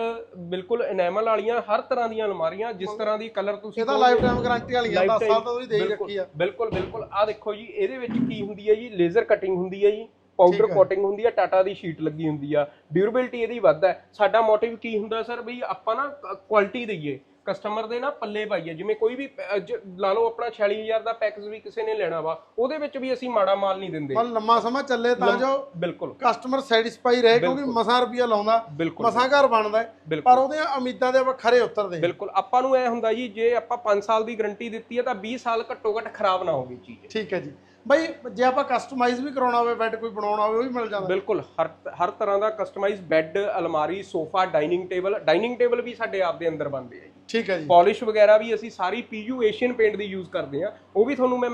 ਬਿਲਕੁਲ ਐਨਾਮਲ ਵਾਲੀਆਂ ਹਰ ਤਰ੍ਹਾਂ ਦੀਆਂ ਅਲਮਾਰੀਆਂ ਜਿਸ ਤਰ੍ਹਾਂ ਦੀ ਕਲਰ ਤੁਸੀਂ ਇਹਦਾ ਲਾਈਫ ਟਾਈਮ ਗਾਰੰਟੀ ਵਾਲੀਆਂ 10 lifetime, ਸਾਲ ਤੋਂ ਤੁਸੀਂ ਦੇ ਹੀ ਬਿਲਕੁਲ, ਰੱਖੀ ਆ। ਬਿਲਕੁਲ ਬਿਲਕੁਲ। ਆ ਦੇਖੋ ਜੀ ਇਹਦੇ ਵਿੱਚ ਕੀ ਹੁੰਦੀ ਹੈ ਜੀ? ਲੇਜ਼ਰ ਕਟਿੰਗ ਹੁੰਦੀ ਹੈ ਜੀ ਪਾਊਡਰ। ਕੋਟਿੰਗ ਹੁੰਦੀ ਹੈ ਟਾਟਾ ਦੀ ਸ਼ੀਟ ਲੱਗੀ ਹੁੰਦੀ ਆ। ਡਿਊਰੇਬਿਲਟੀ ਇਹਦੀ ਵੱਧ ਹੈ ਸਾਡਾ ਮੋਟਿਵ ਕੀ ਹੁੰਦਾ ਸਰ ਬਈ ਆਪਾਂ ਨਾ ਕੁਆਲਿਟੀ ਦਈਏ। ਕਸਟਮਰ ਦੇ ਨਾ ਪੱਲੇ ਪਾਈਏ ਜਿਵੇਂ ਕੋਈ ਵੀ ਪ- ਜ- ਲਾ ਲਓ ਆਪਣਾ 46000 ਦਾ ਪੈਕੇਜ ਵੀ ਕਿਸੇ ਨੇ ਲੈਣਾ ਵਾ ਉਹਦੇ ਵਿੱਚ ਵੀ ਅਸੀਂ ਮਾੜਾ ਮਾਲ ਨਹੀਂ ਦਿੰਦੇ। ਪਰ ਲੰਮਾ ਸਮਾਂ ਚੱਲੇ ਤਾਂ ਜੋ ਬਿਲਕੁਲ। ਕਸਟਮਰ ਸੈਟੀਸਫਾਈ ਰਹੇ ਕਿਉਂਕਿ। ਮਸਾਂ ਰੁਪਿਆ ਲਾਉਂਦਾ ਬਿਲਕੁਲ। ਮਸਾਂ ਘਰ ਬਣਦਾ ਹੈ, ਬਿਲਕੁਲ। ਪਰ ਉਹਦੀਆਂ ਉਮੀਦਾਂ ਦੇ ਆਪਾਂ ਖਰੇ ਉਤਰਦੇ। ਬਿਲਕੁਲ। ਆਪਾਂ ਨੂੰ ਇਹ ਹੁੰਦਾ ਜੀ ਜੇ ਆਪਾਂ 5 ਸਾਲ ਦੀ ਗਾਰੰਟੀ ਦਿੱਤੀ ਹੈ ਤਾਂ 20 ਸਾਲ ਘੱਟੋ ਘੱਟ ਖਰਾਬ ਨਾ ਹੋਵੇ ਚੀਜ਼। ਠੀਕ ਹੈ ਜੀ। ਬਾਈ ਜੇ ਆਪਾਂ ਕਸਟਮਾਈਜ਼ ਵੀ ਕਰਾਉਣਾ ਹੋਵੇ ਬੈੱਡ ਕੋਈ ਬਣਾਉਣਾ ਹੋਵੇ ਉਹ ਵੀ ਮਿਲ ਜਾਂਦਾ। ਬਿਲਕੁਲ ਹਰ ਹਰ ਤਰ੍ਹਾਂ ਦਾ ਕਸਟਮਾਈਜ਼ ਬੈੱਡ ਅਲਮਾਰੀ sofa dining table dining table ਵੀ ਸਾਡੇ ਆਪ ਦੇ ਅੰਦਰ ਬਣਦੇ ਆ ਠੀਕ ਹੈ ਜੀ। ਪਾਲਿਸ਼ ਵਗੈਰਾ ਵੀ ਅਸੀਂ ਸਾਰੀ ਪੀਯੂ ਏਸ਼ੀਅਨ ਪੇਂਟ ਦੀ ਯੂਜ਼ ਕਰਦੇ ਆ ਉਹ ਵੀ ਤੁਹਾਨੂੰ ਮੈਂ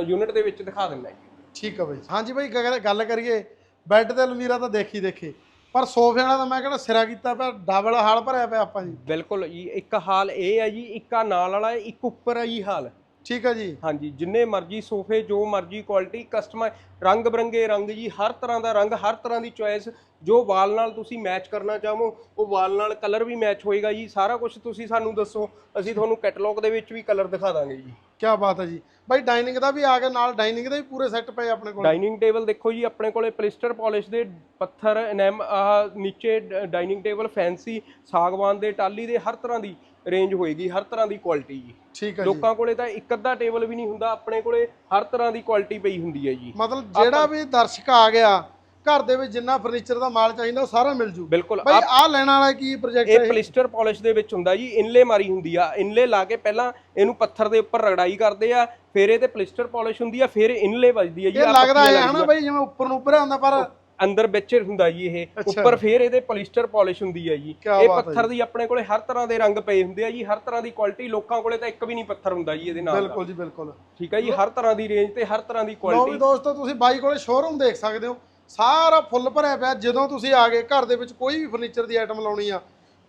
ਯੂਨਿਟ ਦੇ ਵਿੱਚ ਦਿਖਾ ਦਿੰਦਾ ਜੀ। ਠੀਕ ਹੈ ਬਾਈ। ਹਾਂਜੀ ਬਾਈ ਗੱਲ ਕਰੀਏ ਬੈੱਡ ਤੇ ਅਲਮੀਰਾ ਤਾਂ ਦੇਖੀ ਦੇਖੇ। ਪਰ ਸੋਫੇ ਵਾਲਾ ਤਾਂ ਮੈਂ ਕਹਿੰਦਾ ਸਿਰਾ ਕੀਤਾ ਪਿਆ ਡਬਲ ਹਾਲ ਭਰਿਆ ਪਿਆ ਆਪਾਂ ਜੀ। ਬਿਲਕੁਲ ਜੀ ਇੱਕ ਹਾਲ ਇਹ ਹੈ ਜੀ ਇੱਕ ਨਾਲ ਵਾਲਾ ਇੱਕ ਉੱਪਰ ਹੈ ਜੀ ਹਾਲ। ਠੀਕ ਹੈ ਜੀ। ਹਾਂਜੀ ਜਿੰਨੇ ਮਰਜ਼ੀ ਸੋਫੇ ਜੋ ਮਰਜ਼ੀ ਕੁਆਲਿਟੀ ਕਸਟਮਾਈਜ਼ ਰੰਗ ਬਰੰਗੇ ਰੰਗ ਜੀ ਹਰ ਤਰ੍ਹਾਂ ਦਾ ਰੰਗ ਹਰ ਤਰ੍ਹਾਂ ਦੀ ਚੋਇਸ ਜੋ ਵਾਲ ਨਾਲ ਤੁਸੀਂ ਮੈਚ ਕਰਨਾ ਚਾਹੋ ਉਹ ਵਾਲ ਨਾਲ ਕਲਰ ਵੀ ਮੈਚ ਹੋਏਗਾ ਜੀ। ਸਾਰਾ ਕੁਝ ਤੁਸੀਂ ਸਾਨੂੰ ਦੱਸੋ ਅਸੀਂ ਤੁਹਾਨੂੰ ਕੈਟਲੌਗ ਦੇ ਵਿੱਚ ਵੀ ਕਲਰ ਦਿਖਾ ਦਾਂਗੇ ਜੀ। ਕੀ ਬਾਤ ਹੈ ਜੀ। ਬਾਈ ਡਾਈਨਿੰਗ ਦਾ ਵੀ ਆ ਗਿਆ ਨਾਲ ਡਾਈਨਿੰਗ ਦੇ ਵੀ ਪੂਰੇ ਸੈੱਟ ਪਏ ਆਪਣੇ ਕੋਲ। ਡਾਈਨਿੰਗ ਟੇਬਲ ਦੇਖੋ ਜੀ ਆਪਣੇ ਕੋਲੇ ਪਲਿਸਟਰ ਪਾਲਿਸ਼ ਦੇ ਪੱਥਰ ਐਨਐਮ ਆਹ ਨੀਚੇ ਡਾਈਨਿੰਗ ਟੇਬਲ ਫੈਂਸੀ ਸਾਗਵਾਨ ਦੇ ਟਾਲੀ ਦੇ ਹਰ ਤਰ੍ਹਾਂ ਦੀ ਰੇਂਜ ਹੋਏਗੀ ਹਰ ਤਰ੍ਹਾਂ ਦੀ ਕੁਆਲਿਟੀ ਜੀ। ਠੀਕ ਹੈ ਜੀ। ਲੋਕਾਂ ਕੋਲੇ ਤਾਂ ਇੱਕ ਅੱਧਾ ਟੇਬਲ ਵੀ ਨਹੀਂ ਹੁੰਦਾ ਆਪਣੇ ਕੋਲੇ ਹਰ ਤਰ੍ਹਾਂ ਦੀ ਕੁਆਲਿਟੀ ਪਈ ਹੁੰਦੀ ਹੈ ਜੀ। ਮਤਲਬ ਜਿਹੜਾ ਵੀ ਦਰਸ਼ਕ ਆ ਗਿਆ ਘਰ ਦੇ ਵਿੱਚ ਜਿੰਨਾ ਫਰਨੀਚਰ ਦਾ ਮਾਲ ਚਾਹੀਦਾ ਉਹ ਸਾਰਾ ਮਿਲ ਜੂ। ਬਿਲਕੁਲ। ਬਾਈ ਆਹ ਲੈਣ ਵਾਲਾ ਕੀ ਪ੍ਰੋਜੈਕਟ ਇਹ ਹੈ ਪਲਿਸਟਰ ਪਾਲਿਸ਼ ਦੇ ਵਿੱਚ ਹੁੰਦਾ ਜੀ ਇਨਲੇ ਮਾਰੀ ਹੁੰਦੀ ਆ। ਇਨਲੇ ਲਾ ਕੇ ਪਹਿਲਾਂ ਇਹਨੂੰ ਪੱਥਰ ਦੇ ਉੱਪਰ ਰਗੜਾਈ ਕਰਦੇ ਆ ਫਿਰ ਇਹ ਤੇ ਪਲਿਸਟਰ ਪਾਲਿਸ਼ ਹੁੰਦੀ ਆ ਫਿਰ ਇਨਲੇ ਵੱਜਦੀ ਆ ਜੀ ਇਹ ਲੱਗਦਾ ਹੈ ਹਨਾ। ਬਾਈ ਜਿਵੇਂ ਉੱਪਰ ਨੂੰ ਉੱਪਰ ਹੁੰਦਾ ਪਰ ਅੰਦਰ ਵਿੱਚ ਹੁੰਦਾ ਜੀ ਇਹ। ਉੱਪਰ ਫਿਰ ਇਹਦੇ ਪਲਿਸਟਰ ਪਾਲਿਸ਼ ਹੁੰਦੀ ਹੈ ਜੀ। ਇਹ ਹੈ ਪੱਥਰ ਦੀ ਆਪਣੇ ਕੋਲੇ ਹਰ ਤਰ੍ਹਾਂ ਦੇ ਰੰਗ ਪਏ ਹੁੰਦੇ ਆ ਜੀ ਹਰ ਤਰ੍ਹਾਂ ਦੀ ਕੁਆਲਿਟੀ ਲੋਕਾਂ ਕੋਲੇ ਤਾਂ ਇੱਕ ਵੀ ਨਹੀਂ ਪੱਥਰ ਹੁੰਦਾ ਜੀ ਇਹਦੇ ਨਾਲ। ਬਿਲਕੁਲ ਜੀ ਬਿਲਕੁਲ। ਠੀਕ ਹੈ ਜੀ ਹਰ ਤਰ੍ਹਾਂ ਦੀ ਰੇਂਜ ਤੇ ਹਰ ਤਰ੍ਹਾਂ ਦੀ ਵੀ ਕੁਆਲਿਟੀ ਦੋਸਤੋ ਤੁਸੀਂ ਬਾਈ ਕੋਲੇ ਸ਼ੋਰੂਮ ਦੇਖ ਸਕਦੇ ਹੋ। ਸਾਰਾ ਫੁੱਲ ਭਰਿਆ ਪਿਆ ਜਦੋਂ ਤੁਸੀਂ ਆ ਗਏ ਘਰ ਦੇ ਵਿੱਚ ਕੋਈ ਵੀ ਫਰਨੀਚਰ ਦੀ ਆਈਟਮ ਲਾਉਣੀ ਆ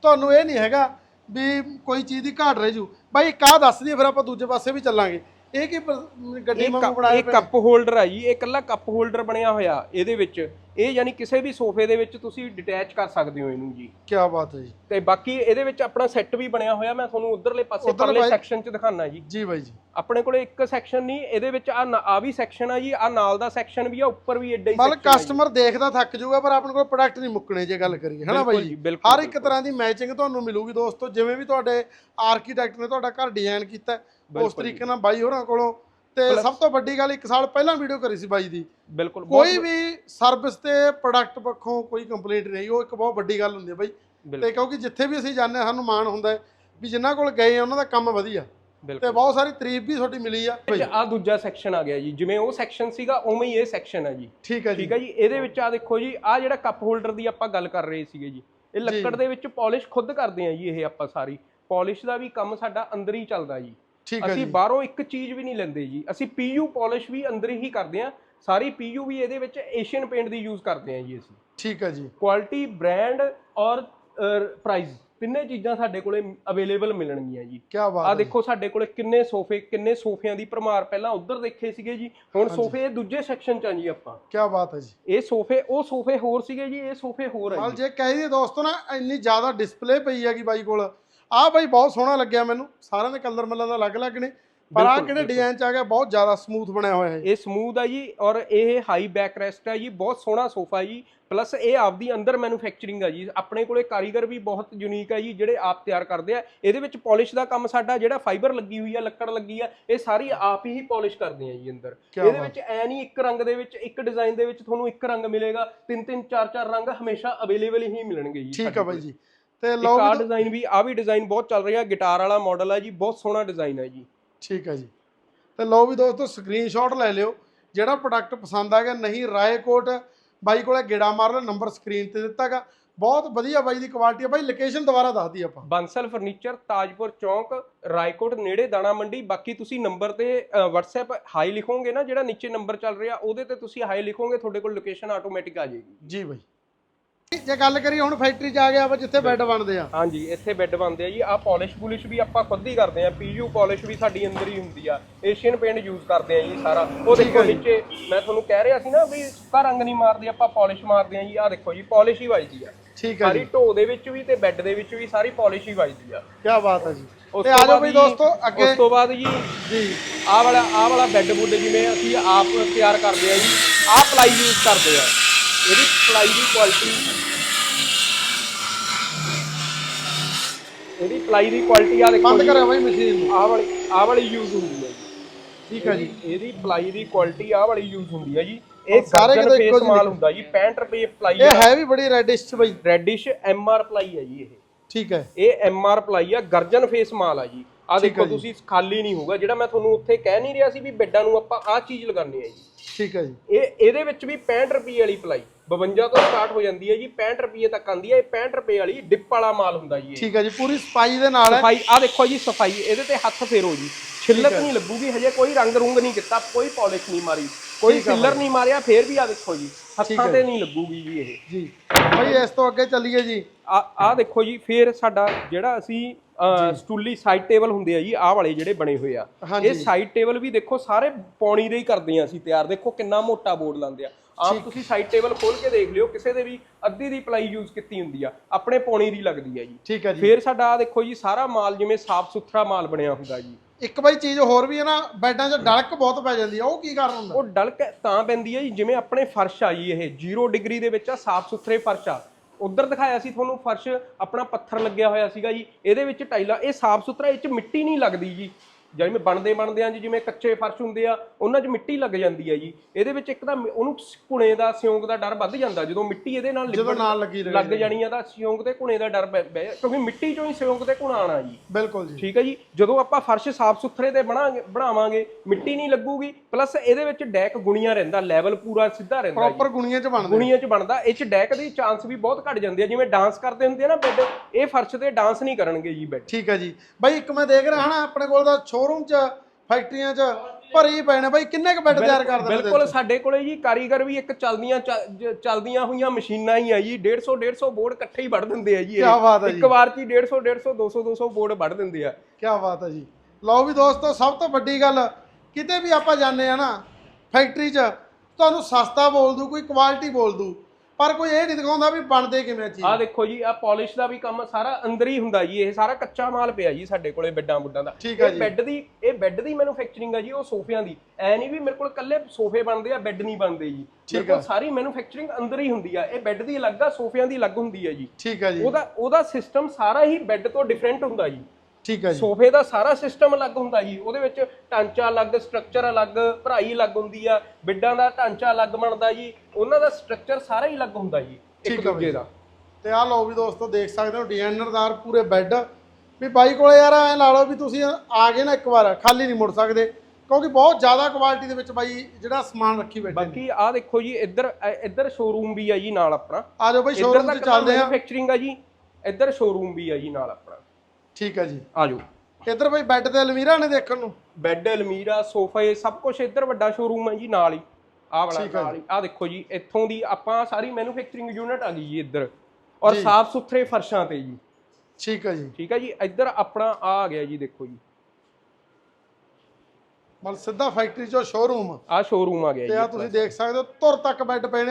ਤੁਹਾਨੂੰ ਇਹ ਨਹੀਂ ਹੈਗਾ ਵੀ ਕੋਈ ਚੀਜ਼ ਦੀ ਘਾਟ ਰਹਿ ਜੂ। ਬਾਈ ਕਾਹ ਦੱਸ ਦਈਏ ਫਿਰ ਆਪਾਂ ਦੂਜੇ ਪਾਸੇ ਵੀ ਚੱਲਾਂਗੇ। ਇਹ ਕੀ ਗੱਡੀ ਵਾਂਗੂ ਬਣਾਇਆ ਇਹ ਕੱਪ ਹੋਲਡਰ ਆ ਜੀ ਇਹ ਇਕੱਲਾ ਕੱਪ ਹੋਲਡਰ ਬਣਿਆ ਹੋਇਆ ਇਹਦੇ ਵਿੱਚ। ਇਹ ਯਾਨੀ ਕਿਸੇ ਵੀ ਸੋਫੇ ਦੇ ਵਿੱਚ ਤੁਸੀਂ ਡਿਟੈਚ ਕਰ ਸਕਦੇ ਹੋ ਇਹਨੂੰ ਜੀ। ਕੀ ਬਾਤ ਹੈ ਜੀ। ਤੇ ਬਾਕੀ ਇਹਦੇ ਵਿੱਚ ਆਪਣਾ ਸੈੱਟ ਵੀ ਬਣਿਆ ਹੋਇਆ ਮੈਂ ਤੁਹਾਨੂੰ ਉਧਰਲੇ ਪਾਸੇ ਉੱਧਰਲੇ ਪਰਲੇ ਸੈਕਸ਼ਨ 'ਚ ਦਿਖਾਣਾ ਜੀ। ਜੀ ਬਾਈ ਜੀ। ਆਪਣੇ ਕੋਲੇ ਇੱਕ ਸੈਕਸ਼ਨ ਨਹੀਂ ਇਹਦੇ ਵਿੱਚ ਆ ਆ ਵੀ ਸੈਕਸ਼ਨ ਆ ਜੀ ਆ ਨਾਲ ਦਾ ਸੈਕਸ਼ਨ ਵੀ ਆ ਉੱਪਰ ਵੀ ਏਡਾ ਹੀ ਮਤਲਬ section ਆ ਜੀ। ਕਸਟਮਰ ਦੇਖਦਾ ਥੱਕ ਜਾਊਗਾ ਪਰ ਆਪਣੇ ਕੋਲ ਪ੍ਰੋਡਕਟ ਨਹੀਂ ਮੁੱਕਣੇ ਜੇ ਗੱਲ ਕਰੀਏ ਹਨਾ ਬਿਲਕੁਲ ਬਾਈ ਜੀ, ਜੀ ਬਿਲਕੁਲ, ਹਰ ਇੱਕ ਤਰ੍ਹਾਂ ਦੀ ਮੈਚਿੰਗ ਤੁਹਾਨੂੰ ਮਿਲੂਗੀ ਦੋਸਤੋ ਜਿਵੇਂ ਵੀ ਤੁਹਾਡੇ ਆਰਕੀਟੈਕਟ ਨੇ ਤੁਹਾਡਾ ਘਰ ਡਿਜ਼ਾਈਨ ਕੀਤਾ ਹੈ, ਉਸ ਬਿਲਕੁਲ ਤਰੀਕੇ ਨਾਲ ਬਾਈ ਹੋਰਾਂ ਕੋਲੋਂ ਤੇ ਸਭ ਤੋਂ ਵੱਡੀ ਗੱਲ ਇੱਕ ਸਾਲ ਪਹਿਲਾਂ ਵੀਡੀਓ ਕਰੀ ਸੀ ਬਾਈ ਦੀ। ਬਿਲਕੁਲ ਕੋਈ ਵੀ ਸਰਵਿਸ ਤੇ ਪ੍ਰੋਡਕਟ ਪੱਖੋਂ ਕੋਈ ਕੰਪਲੇਂਟ ਨਹੀਂ ਉਹ ਇੱਕ ਬਹੁਤ ਵੱਡੀ ਗੱਲ ਹੁੰਦੀ ਹੈ ਬਾਈ। ਤੇ ਕਿਉਂਕਿ ਜਿੱਥੇ ਵੀ ਅਸੀਂ ਜਾਂਦੇ ਸਾਨੂੰ ਮਾਣ ਹੁੰਦਾ ਹੈ ਵੀ ਜਿਨ੍ਹਾਂ ਕੋਲ ਗਏ ਆ ਉਹਨਾਂ ਦਾ ਕੰਮ ਵਧੀਆ। ਤੇ ਬਹੁਤ ਸਾਰੀ ਤਾਰੀਫ ਵੀ ਤੁਹਾਡੀ ਮਿਲੀ ਆ। ਆ ਦੂਜਾ ਸੈਕਸ਼ਨ ਆ ਗਿਆ ਜੀ ਜਿਵੇਂ ਉਹ ਸੈਕਸ਼ਨ ਸੀਗਾ ਉਵੇਂ ਹੀ ਇਹ ਸੈਕਸ਼ਨ ਹੈ ਜੀ। ਠੀਕ ਹੈ ਜੀ। ਠੀਕ ਹੈ ਜੀ? ਇਹਦੇ ਵਿੱਚ ਆ ਦੇਖੋ ਜੀ ਆ ਜਿਹੜਾ ਕੱਪ ਹੋਲਡਰ ਦੀ ਆਪਾਂ ਗੱਲ ਕਰ ਰਹੇ ਸੀਗੇ ਜੀ ਇਹ ਲੱਕੜ ਦੇ ਵਿੱਚ ਪਾਲਿਸ਼ ਖੁਦ ਕਰਦੇ ਆ ਜੀ ਇਹ ਆਪਾਂ ਸਾਰੀ। ਪਾਲਿਸ਼ ਦਾ ਵੀ ਕੰਮ ਸਾਡਾ ਅੰਦਰ ਹੀ ਚੱਲਦਾ ਜੀ। ਠੀਕ ਹੈ ਅਸੀਂ ਬਾਹਰੋਂ ਇੱਕ ਚੀਜ਼ ਵੀ ਨਹੀਂ ਲੈਂਦੇ ਜੀ। ਅਸੀਂ ਪੀਯੂ ਪਾਲਿਸ਼ ਵੀ ਅੰਦਰ ਹੀ ਕਰਦੇ ਆ ਸਾਰੀ ਪੀਯੂ ਵੀ ਇਹਦੇ ਵਿੱਚ ਏਸ਼ੀਅਨ ਪੇਂਟ ਦੀ ਯੂਜ਼ ਕਰਦੇ ਆ ਜੀ ਅਸੀਂ। ਠੀਕ ਹੈ ਜੀ। ਕੁਆਲਿਟੀ ਬ੍ਰਾਂਡ ਔਰ ਪ੍ਰਾਈਸ ਤਿੰਨੇ ਚੀਜ਼ਾਂ ਸਾਡੇ ਕੋਲੇ ਅਵੇਲੇਬਲ ਮਿਲਣਗੀਆਂ ਜੀ। ਕੀ ਆ ਬਾਤ ਹੈ ਦੇਖੋ ਸਾਡੇ ਕੋਲੇ ਕਿੰਨੇ ਸੋਫੇ ਕਿੰਨੇ ਸੋਫਿਆਂ ਦੀ ਭਰਮਾਰ ਪਹਿਲਾਂ ਉੱਧਰ ਦੇਖੇ ਸੀਗੇ ਜੀ। ਹੁਣ ਸੋਫੇ ਇਹ ਦੂਜੇ ਸੈਕਸ਼ਨ ਚ ਆ ਜੀ ਆਪਾਂ। ਕੀ ਬਾਤ ਹੈ ਜੀ। ਇਹ ਸੋਫੇ ਉਹ ਸੋਫੇ ਹੋਰ ਸੀਗੇ ਜੀ ਇਹ ਸੋਫੇ ਹੋਰ ਆ ਜੀ। ਜੇ ਕਹਿ ਦਈਏ ਦੋਸਤੋ ਨਾ ਇੰਨੀ ਜ਼ਿਆਦਾ ਡਿਸਪਲੇ ਪਈ ਹੈਗੀ ਬਾਈ ਕੋਲ। ਆਹ ਬਾਈ ਬਹੁਤ ਸੋਹਣਾ ਲੱਗਿਆ ਮੈਨੂੰ ਸਾਰਿਆਂ ਦੇ ਕਲਰ ਮੱਲਾਂ ਦਾ ਅਲੱਗ-ਅਲੱਗ ਨੇ ਪਰ ਬਿਲਕੁਲ, ਕਿਹੜੇ। ਡਿਜ਼ਾਈਨ ਚ ਆ ਗਿਆ ਬਹੁਤ ਜ਼ਿਆਦਾ ਸਮੂਥ ਬਣਿਆ ਹੋਇਆ ਹੈ ਇਹ ਸਮੂਥ ਆ ਜੀ ਔਰ ਇਹ ਹਾਈ ਬੈਕ ਰੈਸਟ ਹੈ ਜੀ ਬਹੁਤ ਸੋਹਣਾ ਸੋਫਾ ਜੀ ਪਲੱਸ ਇਹ ਆਪਦੀ ਅੰਦਰ ਮੈਨੂਫੈਕਚਰਿੰਗ ਆ ਜੀ ਆਪਣੇ ਕੋਲੇ ਕਾਰੀਗਰ ਵੀ ਬਹੁਤ ਯੂਨੀਕ ਆ ਜੀ ਜਿਹੜੇ ਆਪ ਤਿਆਰ ਕਰਦੇ ਆ ਇਹਦੇ ਵਿੱਚ ਪਾਲਿਸ਼ ਦਾ ਕੰਮ ਸਾਡਾ ਜਿਹੜਾ ਫਾਈਬਰ ਲੱਗੀ ਹੋਈ ਆ ਲੱਕੜ ਲੱਗੀ ਆ ਇਹ ਸਾਰੀ ਆਪ ਹੀ ਪਾਲਿਸ਼ ਕਰਦੇ ਆ ਜੀ ਅੰਦਰ ਇਹਦੇ। ਵਿੱਚ ਐ ਨਹੀਂ ਇੱਕ ਰੰਗ ਦੇ ਵਿੱਚ ਇੱਕ ਡਿਜ਼ਾਈਨ ਦੇ ਵਿੱਚ ਤੁਹਾਨੂੰ ਇੱਕ ਰੰਗ ਮਿਲੇਗਾ ਤਿੰਨ ਤਿੰਨ ਚਾਰ ਚਾਰ ਰੰਗ ਹਮੇਸ਼ਾ ਅਵੇਲੇਬਲ ਹੀ ਮਿਲਣਗੇ ਜੀ ਠੀਕ ਆ ਬਾਈ। ਜੀ ਤੇ ਆਹ ਵੀ ਡਿਜ਼ਾਈਨ ਵੀ ਆ ਵੀ ਡਿਜ਼ਾਈਨ ਬਹੁਤ ਚੱਲ ਰਿਹਾ ਗਿਟਾਰ ਵਾਲਾ ਮਾਡਲ ਆ ਜੀ ਬਹੁਤ ਸੋਹਣਾ ਡਿਜ਼ਾਈਨ ਹੈ ਜੀ। ਠੀਕ ਹੈ ਜੀ। ਤੇ ਲਓ ਵੀ ਦੋਸਤੋ ਸਕਰੀਨਸ਼ਾਟ ਲੈ ਲਿਓ ਜਿਹੜਾ ਪ੍ਰੋਡਕਟ ਪਸੰਦ ਆ ਗਿਆ ਨਹੀਂ ਰਾਏਕੋਟ ਬਾਈ ਕੋਲੇ ਗੇੜਾ ਮਾਰ ਲਓ ਨੰਬਰ ਸਕਰੀਨ ਤੇ ਦਿੱਤਾਗਾ ਬਹੁਤ ਵਧੀਆ ਬਾਈ ਦੀ ਕੁਆਲਿਟੀ ਆ। ਬਾਈ ਲੋਕੇਸ਼ਨ ਦੁਬਾਰਾ ਦੱਸ ਦੀ ਆਪਾਂ। ਬੰਸਲ ਫਰਨੀਚਰ ਤਾਜਪੁਰ ਚੌਂਕ ਰਾਏਕੋਟ ਨੇੜੇ ਦਾਣਾ ਮੰਡੀ। ਬਾਕੀ ਤੁਸੀਂ ਨੰਬਰ ਤੇ WhatsApp ਹਾਈ ਲਿਖੋਗੇ ਨਾ ਜਿਹੜਾ ਨੀਚੇ ਨੰਬਰ ਚੱਲ ਰਿਹਾ ਉਹਦੇ ਤੇ ਤੁਸੀਂ ਹਾਈ ਲਿਖੋਗੇ ਤੁਹਾਡੇ ਕੋਲ ਲੋਕੇਸ਼ਨ ਆਟੋਮੈਟਿਕ ਆ ਜਾਏਗੀ। ਜੀ ਬਾਈ। ਜੇ ਗੱਲ ਕਰੀਏ ਹੁਣ ਫੈਕਟਰੀ 'ਚ ਆ ਗਿਆ ਵਾ ਜਿੱਥੇ ਬੈੱਡ ਬਣਦੇ ਆ। ਹਾਂਜੀ ਇੱਥੇ ਬੈੱਡ ਬਣਦੇ ਆ ਜੀ। ਆਹ ਪਾਲਿਸ਼ ਪੁਲਿਸ਼ ਵੀ ਆਪਾਂ ਖੁਦ ਹੀ ਕਰਦੇ ਆ। ਪੀਯੂ ਪਾਲਿਸ਼ ਵੀ ਸਾਡੀ ਅੰਦਰ ਹੀ ਹੁੰਦੀ ਆ। ਏਸ਼ੀਅਨ ਪੇਂਟ ਯੂਜ਼ ਕਰਦੇ ਆ ਜੀ ਸਾਰਾ। ਉਹ ਦੇਖੋ। ਨੀਚੇ ਮੈਂ ਤੁਹਾਨੂੰ ਕਹਿ ਰਿਹਾ ਸੀ ਨਾ ਵੀ ਸੁੱਕਾ ਰੰਗ ਨਹੀਂ ਮਾਰਦੇ ਆਪਾਂ ਪਾਲਿਸ਼ ਮਾਰਦੇ ਆ ਜੀ। ਆਹ ਦੇਖੋ ਜੀ ਪਾਲਿਸ਼ ਹੀ ਵੱਜਦੀ ਆ। ਠੀਕ ਹੈ ਸਾਰੀ ਜੀ ਢੋ ਦੇ ਵਿੱਚ ਵੀ ਤੇ ਬੈੱਡ ਦੇ ਵਿੱਚ ਵੀ ਸਾਰੀ ਪਾਲਿਸ਼ ਹੀ ਵੱਜਦੀ ਆ। ਕੀ ਬਾਤ ਹੈ ਜੀ। ਉਸ ਤੇ ਤੋਂ ਆ ਜਾਓ ਬਾਅਦ ਬਈ ਜੀ- ਦੋਸਤੋ ਅੱਗੇ ਉਸ ਤੋਂ ਬਾਅਦ ਜੀ ਜੀ। ਆਹ ਵਾਲਾ ਆਹ ਵਾਲਾ ਬੈੱਡ ਬੁੱਡ ਜਿਵੇਂ ਅਸੀਂ ਆਪ ਤਿਆਰ ਕਰਦੇ ਆ ਜੀ ਆਹ ਪਲਾਈ ਯੂਜ਼ ਕਰਦੇ ਆ। ਇਹਦੀ ਪਲਾਈ ਦੀ ਕੁਆਲਿਟੀ ਇਹਦੀ ਪਲਾਈ ਦੀ ਕੁਆਲਿਟੀ ਆ ਦੇਖੋ ਬੰਦ ਜੀ, ਕਰਿਆ ਬਾਈ ਮਸ਼ੀਨ ਨੂੰ। ਆਹ ਵਾਲੀ ਆਹ ਵਾਲੀ ਯੂਜ਼ ਹੁੰਦੀ ਹੈ ਜੀ। ਠੀਕ ਹੈ ਜੀ। ਇਹਦੀ- ਪਲਾਈ ਦੀ ਕੁਆਲਿਟੀ ਆਹ ਵਾਲੀ ਯੂਜ਼ ਹੁੰਦੀ ਹੈ ਜੀ। ਇਹ ਸਾਰੇ ਸਾਰੇ ਕਿਤੇ ਇੱਕੋ ਫੇਸ ਜਿਹੀ ਮਾਲ ਹੁੰਦਾ ਜੀ 65 ਰੁਪਏ ਪਲਾਈ ਇਹ ਹੈ ਵੀ ਬੜੀ ਰੈਡਿਸ਼ ਚ ਬਾਈ ਰੈਡਿਸ਼ ਐਮਆਰ ਪਲਾਈ ਹੈ ਜੀ ਇਹ। ਠੀਕ ਹੈ ਇਹ ਐਮਆਰ ਪਲਾਈ ਆ ਗਰਜਨ ਫੇਸ ਮਾਲ ਆ ਜੀ। ਆ ਹੈ ਦੇਖੋ। ਤੁਸੀਂ ਖਾਲੀ ਨਹੀਂ ਹੋਊਗਾ। ਜਿਹੜਾ ਮੈਂ ਤੁਹਾਨੂੰ ਉੱਥੇ ਕਹਿ ਨਹੀਂ ਰਿਹਾ ਸੀ ਵੀ ਬੈੱਡਾਂ ਨੂੰ ਆਪਾਂ ਆਹ ਚੀਜ਼ ਲਗਾਉਂਦੇ ਆ ਜੀ। ਠੀਕ ਹੈ ਜੀ। ਇਹ ਇਹਦੇ ਵਿੱਚ ਵੀ 65 ਰੁਪਏ ਵਾਲੀ ਪਲਾਈ। 52 ਤੋਂ ਸਟਾਰਟ ਹੋ ਜਾਂਦੀ ਹੈ ਜੀ 65 ਰੁਪਏ ਤੱਕ ਆਂਦੀ ਹੈ ਇਹ 65 ਰੁਪਏ ਵਾਲੀ ਡਿਪ ਵਾਲਾ ਮਾਲ ਹੁੰਦਾ ਜੀ ਠੀਕ ਹੈ ਜੀ ਪੂਰੀ ਸਫ਼ਾਈ ਦੇ ਨਾਲ ਸਫ਼ਾਈ ਆ ਦੇਖੋ ਜੀ ਸਫ਼ਾਈ ਇਹਦੇ ਤੇ ਹੱਥ ਫੇਰੋ ਜੀ। ਛਿੱਲਕ ਨਹੀਂ ਲੱਗੂਗੀ ਹਜੇ ਕੋਈ ਰੰਗ ਰੁੰਗ ਨਹੀਂ ਕੀਤਾ ਕੋਈ ਪਾਲਿਸ਼ ਨਹੀਂ ਮਾਰੀ। ਕੋਈ ਫਿਲਰ ਨਹੀਂ ਮਾਰਿਆ ਫੇਰ ਵੀ ਆ ਦੇਖੋ ਜੀ ਹੱਥਾਂ ਤੇ ਨਹੀਂ ਲੱਗੂਗੀ ਜੀ ਇਹ। ਜੀ। ਬਾਈ ਇਸ ਤੋਂ ਅੱਗੇ ਚੱਲੀਏ ਜੀ। ਆ ਆ ਦੇਖੋ ਜੀ ਫੇਰ ਸਾਡਾ ਜਿਹੜਾ ਅਸੀਂ ਸਟੂਲੀ ਸਾਈਡ ਟੇਬਲ ਹੁੰਦੇ ਆ ਜੀ ਆਹ ਵਾਲੇ ਜਿਹੜੇ ਬਣੇ ਹੋਏ ਆ। ਇਹ ਸਾਈਡ ਟੇਬਲ ਵੀ ਦੇਖੋ ਸਾਰੇ ਪੌਣੀ ਦੇ ਹੀ ਕਰਦੇ ਆ ਅਸੀਂ ਤਿਆਰ। ਦੇਖੋ ਕਿੰਨਾ ਮੋਟਾ ਬੋਰਡ ਲਾਉਂਦੇ ਆ। ਆਪ ਤੁਸੀਂ ਸਾਈਡ ਟੇਬਲ ਖੋਲ ਕੇ ਦੇਖ ਲਿਓ ਕਿਸੇ ਦੇ ਵੀ ਅੱਧੀ ਦੀ ਪਲਾਈ ਯੂਜ਼ ਕੀਤੀ ਹੁੰਦੀ ਆ ਆਪਣੇ ਪੌਣੀ ਦੀ ਲੱਗਦੀ ਆ ਜੀ। ਠੀਕ ਹੈ ਜੀ। ਫੇਰ ਸਾਡਾ ਆਹ ਦੇਖੋ ਜੀ ਸਾਰਾ ਮਾਲ ਜਿਵੇਂ ਸਾਫ਼ ਸੁਥਰਾ ਮਾਲ ਬਣਿਆ ਹੁੰਦਾ ਜੀ। ਇੱਕ ਬਾਈ ਚੀਜ਼ ਹੋਰ ਵੀ ਹੈ ਨਾ ਬੈੱਡਾਂ 'ਚ ਡਲਕ ਬਹੁਤ ਪੈ ਜਾਂਦੀ ਆ ਉਹ ਕੀ ਕਾਰਨ ਹੁੰਦਾ? ਉਹ ਡਲਕ ਤਾਂ ਪੈਂਦੀ ਹੈ ਜੀ ਜਿਵੇਂ ਆਪਣੇ ਫਰਸ਼ ਆ ਜੀ ਇਹ 0 ਡਿਗਰੀ ਦੇ ਵਿੱਚ ਆ ਸਾਫ਼ ਸੁਥਰੇ ਫਰਸ਼ ਆ। ਉਧਰ ਦਿਖਾਇਆ ਸੀ ਤੁਹਾਨੂੰ ਫਰਸ਼ ਆਪਣਾ ਪੱਥਰ ਲੱਗਿਆ ਹੋਇਆ ਸੀਗਾ ਜੀ ਇਹਦੇ ਵਿੱਚ ਟਾਈਲਾਂ ਇਹ ਸਾਫ਼ ਸੁਥਰਾ ਇਹ ਚ ਮਿੱਟੀ ਨਹੀਂ ਲੱਗਦੀ ਜੀ। ਜਿਵੇਂ ਬਣਦੇ ਬਣਦੇ ਆ ਜੀ ਜਿਵੇਂ ਕੱਚੇ ਫਰਸ਼ ਹੁੰਦੇ ਆ ਉਹਨਾਂ 'ਚ ਮਿੱਟੀ ਲੱਗ ਜਾਂਦੀ ਹੈ ਜੀ। ਇਹਦੇ ਵਿੱਚ ਇੱਕ ਤਾਂ ਉਹਨੂੰ ਕੁਣੇ ਦਾ ਸਿਉਂਕ ਦਾ ਡਰ ਵੱਧ ਜਾਂਦਾ। ਜਦੋਂ ਮਿੱਟੀ ਇਹਦੇ ਨਾਲ ਜਦੋਂ ਲਿਬੜ ਨਾਲ ਲੱਗੀ ਰਹੇ ਲੱਗ ਜਾਣੀ ਆ ਤਾਂ ਸਿਉਂਕ ਤੇ ਕੁਣੇ ਦਾ ਡਰ ਬਹਿ- ਬਹਿ- ਕਿਉਂਕਿ ਮਿੱਟੀ ਚੋਂ ਹੀ ਸਿਉਂਕ ਤੇ ਕੁਣਾ ਆਣਾ ਜੀ। ਬਿਲਕੁਲ ਜੀ। ਠੀਕ ਹੈ ਜੀ? ਜਦੋਂ ਆਪਾਂ ਫਰਸ਼ ਸਾਫ਼ ਸੁਥਰੇ ਤੇ ਬਣਾਵਾਂਗੇ ਬਣਾਵਾਂਗੇ ਮਿੱਟੀ ਨਹੀਂ ਲੱਗੂਗੀ। ਪਲੱਸ ਇਹਦੇ ਵਿੱਚ ਡੈਕ ਗੁਣੀਆਂ ਰਹਿੰਦਾ ਲੈਵਲ ਪੂਰਾ ਸਿੱਧਾ ਰਹਿੰਦਾ ਜੀ। ਪ੍ਰੋਪਰ ਗੁਣੀਆਂ 'ਚ ਬਣਦੇ ਗੁਣੀਆਂ ਚ ਬਣਦਾ। ਇਹ ਚ ਡੈਕ ਦੀ ਚਾਂਸ ਵੀ ਬਹੁਤ ਘਟ ਜਾਂਦੇ ਆ। ਜਿਵੇਂ ਡਾਂਸ ਕਰਦੇ ਹੁੰਦੇ ਆ ਨਾ ਬੈੱਡ ਇਹ ਫਰਸ਼ ਤੇ ਡਾਂਸ ਨਹੀਂ ਕਰਨਗੇ ਜੀ ਬੈੱਡ ਠੀਕ ਹੈ ਜੀ। ਬਾਈ ਇੱਕ ਮੈਂ ਦੇਖ ਰਿਹਾ ਹਾਂ ਆਪਣੇ ਕੋਲ ਦਾ ਸ਼ੋਰੂਮ 'ਚ ਫੈਕਟਰੀਆਂ 'ਚ ਭਰੀ ਪਏ ਨੇ ਬਾਈ ਕਿੰਨੇ ਕ ਬੈੱਡ ਤਿਆਰ ਕਰ ਦਿੰਦੇ ਬਿਲਕੁਲ ਸਾਡੇ ਕੋਲੇ ਜੀ ਕਾਰੀਗਰ ਵੀ ਇੱਕ ਚੱਲਦੀਆਂ ਚੱਲਦੀਆਂ ਹੋਈਆਂ ਮਸ਼ੀਨਾਂ ਹੀ ਆ ਜੀ। 150 150 ਬੋਰਡ ਇਕੱਠੇ ਹੀ ਵੱਢ ਦਿੰਦੇ ਆ ਜੀ। ਕਿਆ ਬਾਤ ਹੈ ਜੀ। ਇੱਕ ਵਾਰ ਚ ਹੀ 150 150 200 200 ਬੋਰਡ ਵੱਢ ਦਿੰਦੇ ਆ। ਕੀ ਬਾਤ ਹੈ ਜੀ। ਲਓ ਵੀ ਦੋਸਤੋ ਸਭ ਤੋਂ ਵੱਡੀ ਗੱਲ ਕਿਤੇ ਵੀ ਆਪਾਂ ਜਾਂਦੇ ਆ ਨਾ ਫੈਕਟਰੀ 'ਚ ਤੁਹਾਨੂੰ ਸਸਤਾ ਬੋਲ ਦੂ ਕੋਈ ਕੁਆਲਿਟੀ ਬੋਲ ਦੂ। ਪਰ ਕੋਈ ਇਹ ਨਹੀਂ ਦਿਖਾਉਂਦਾ ਵੀ ਬਣਦੇ ਕਿਵੇਂ ਚੀਜ਼। ਆਹ ਦੇਖੋ ਜੀ ਆਹ ਪਾਲਿਸ਼ ਦਾ ਵੀ ਕੰਮ ਸਾਰਾ ਅੰਦਰ ਹੀ ਹੁੰਦਾ ਜੀ ਇਹ ਸਾਰਾ ਕੱਚਾ ਮਾਲ ਪਿਆ ਜੀ ਸਾਡੇ ਕੋਲੇ ਬੈੱਡਾਂ ਬੁੱਡਾਂ ਦਾ। ਠੀਕ ਜੀ। ਬੈੱਡ ਦੀ ਇਹ ਬੈੱਡ ਦੀ ਮੈਨੂਫੈਕਚਰਿੰਗ ਆ ਜੀ ਉਹ ਸੋਫਿਆਂ ਦੀ। ਐ ਨਹੀਂ ਵੀ ਮੇਰੇ ਕੋਲ ਕੱਲੇ ਸੋਫੇ ਬਣਦੇ ਆ ਬੈੱਡ ਨਹੀਂ ਬਣਦੇ ਜੀ। ਮੇਰੇ ਠੀਕ ਆ। ਕੋਲ ਸਾਰੀ ਮੈਨੂਫੈਕਚਰਿੰਗ ਅੰਦਰ ਹੀ ਹੁੰਦੀ ਆ। ਇਹ ਬੈੱਡ ਦੀ ਅਲੱਗ ਆ ਸੋਫਿਆਂ ਦੀ ਅਲੱਗ ਹੁੰਦੀ ਆ ਜੀ। ਠੀਕ ਹੈ ਜੀ। ਉਹਦਾ ਉਹਦਾ ਸਿਸਟਮ ਸਾਰਾ ਹੀ ਬੈੱਡ ਤੋਂ ਡਿਫਰੈਂਟ ਹੁੰਦਾ ਜੀ। ਠੀਕ ਹੈ ਜੀ। ਸੋਫੇ ਦਾ ਸਾਰਾ ਸਿਸਟਮ ਅਲੱਗ ਹੁੰਦਾ ਜੀ ਉਹਦੇ ਵਿੱਚ ਢਾਂਚਾ ਅਲੱਗ ਸਟਰਕਚਰ ਅਲੱਗ ਭਰਾਈ ਅਲੱਗ ਹੁੰਦੀ ਆ ਬਿੱਡਾਂ ਦਾ ਢਾਂਚਾ ਅਲੱਗ ਬਣਦਾ ਜੀ ਉਹਨਾਂ ਦਾ ਸਟਰਕਚਰ ਸਾਰਾ ਹੀ ਅਲੱਗ ਹੁੰਦਾ ਜੀ ਇੱਕ ਠੀਕ ਆ ਦੂਜੇ ਬਾਈ। ਦਾ। ਤੇ ਆਹ ਲਓ ਵੀ ਦੋਸਤੋ ਦੇਖ ਸਕਦੇ ਹੋ ਡਿਜ਼ਾਈਨਰਦਾਰ ਪੂਰੇ ਬੈੱਡ। ਵੀ ਬਾਈ ਕੋਲੇ ਯਾਰ ਐ ਲਾ ਲਓ ਵੀ ਤੁਸੀਂ ਆ ਗਏ ਨਾ ਇੱਕ ਵਾਰ ਖਾਲੀ ਨਹੀਂ ਮੁੜ ਸਕਦੇ ਕਿਉਂਕਿ ਬਹੁਤ ਜ਼ਿਆਦਾ ਕੁਆਲਿਟੀ ਦੇ ਵਿੱਚ ਬਾਈ ਜਿਹੜਾ ਸਮਾਨ ਰੱਖੀ ਬੈਠੇ ਨੇ। ਬਾਕੀ ਆ ਦੇਖੋ ਜੀ ਇੱਧਰ ਅ- ਇੱਧਰ ਸ਼ੋਰੂਮ ਵੀ ਆ ਜੀ ਨਾਲ ਆਪਣਾ। ਆ ਜਾਓ ਬਾਈ ਇੱਧਰ ਸ਼ੋਰੂਮ ਤੱਕ 'ਚ ਚੱਲਦੇ ਆ ਮੈਨੂਫੈਕਚਰਿੰਗ ਆ ਜੀ ਇੱਧਰ ਸ਼ੋਰੂਮ ਵੀ ਆ ਜੀ ਨਾਲ। ਠੀਕ ਹੈ ਜੀ। ਆ ਜਾਓ ਇੱਧਰ ਬਾਈ ਬੈੱਡ ਤੇ ਅਲਮੀਰਾ ਨੇ ਦੇਖਣ ਨੂੰ। ਬੈੱਡ ਅਲਮੀਰਾ ਸੋਫੇ ਸਭ ਕੁਝ ਇੱਧਰ ਵੱਡਾ ਸ਼ੋਰੂਮ ਹੈ ਜੀ ਨਾਲ ਹੀ। ਆਹ ਵਾਲਾ ਠੀਕ ਨਾਲ ਹੀ। ਆ ਦੇਖੋ ਜੀ ਇੱਥੋਂ ਦੀ ਆਪਾਂ ਸਾਰੀ ਮੈਨੂਫੈਕਚਰਿੰਗ ਯੂਨਿਟ ਆ ਗਈ ਜੀ ਇੱਧਰ। ਔਰ ਜੀ। ਸਾਫ਼ ਸੁਥਰੇ ਫਰਸ਼ਾਂ ਤੇ ਜੀ। ਠੀਕ ਹੈ ਜੀ। ਠੀਕ ਹੈ ਜੀ ਇੱਧਰ ਆਪਣਾ ਆ ਆ ਗਿਆ ਜੀ ਦੇਖੋ ਜੀ। ਮਤਲਬ ਸਿੱਧਾ ਫੈਕਟਰੀ ਚੋਂ ਸ਼ੋਰੂਮ ਆ ਸ਼ੋਰੂਮ ਆ ਗਿਆ ਜੀ ਤੇ ਆ। ਤੁਸੀਂ ਦੇਖ ਸਕਦੇ ਹੋ ਧੁਰ ਤੱਕ ਬੈੱਡ ਪਏ ਨੇ।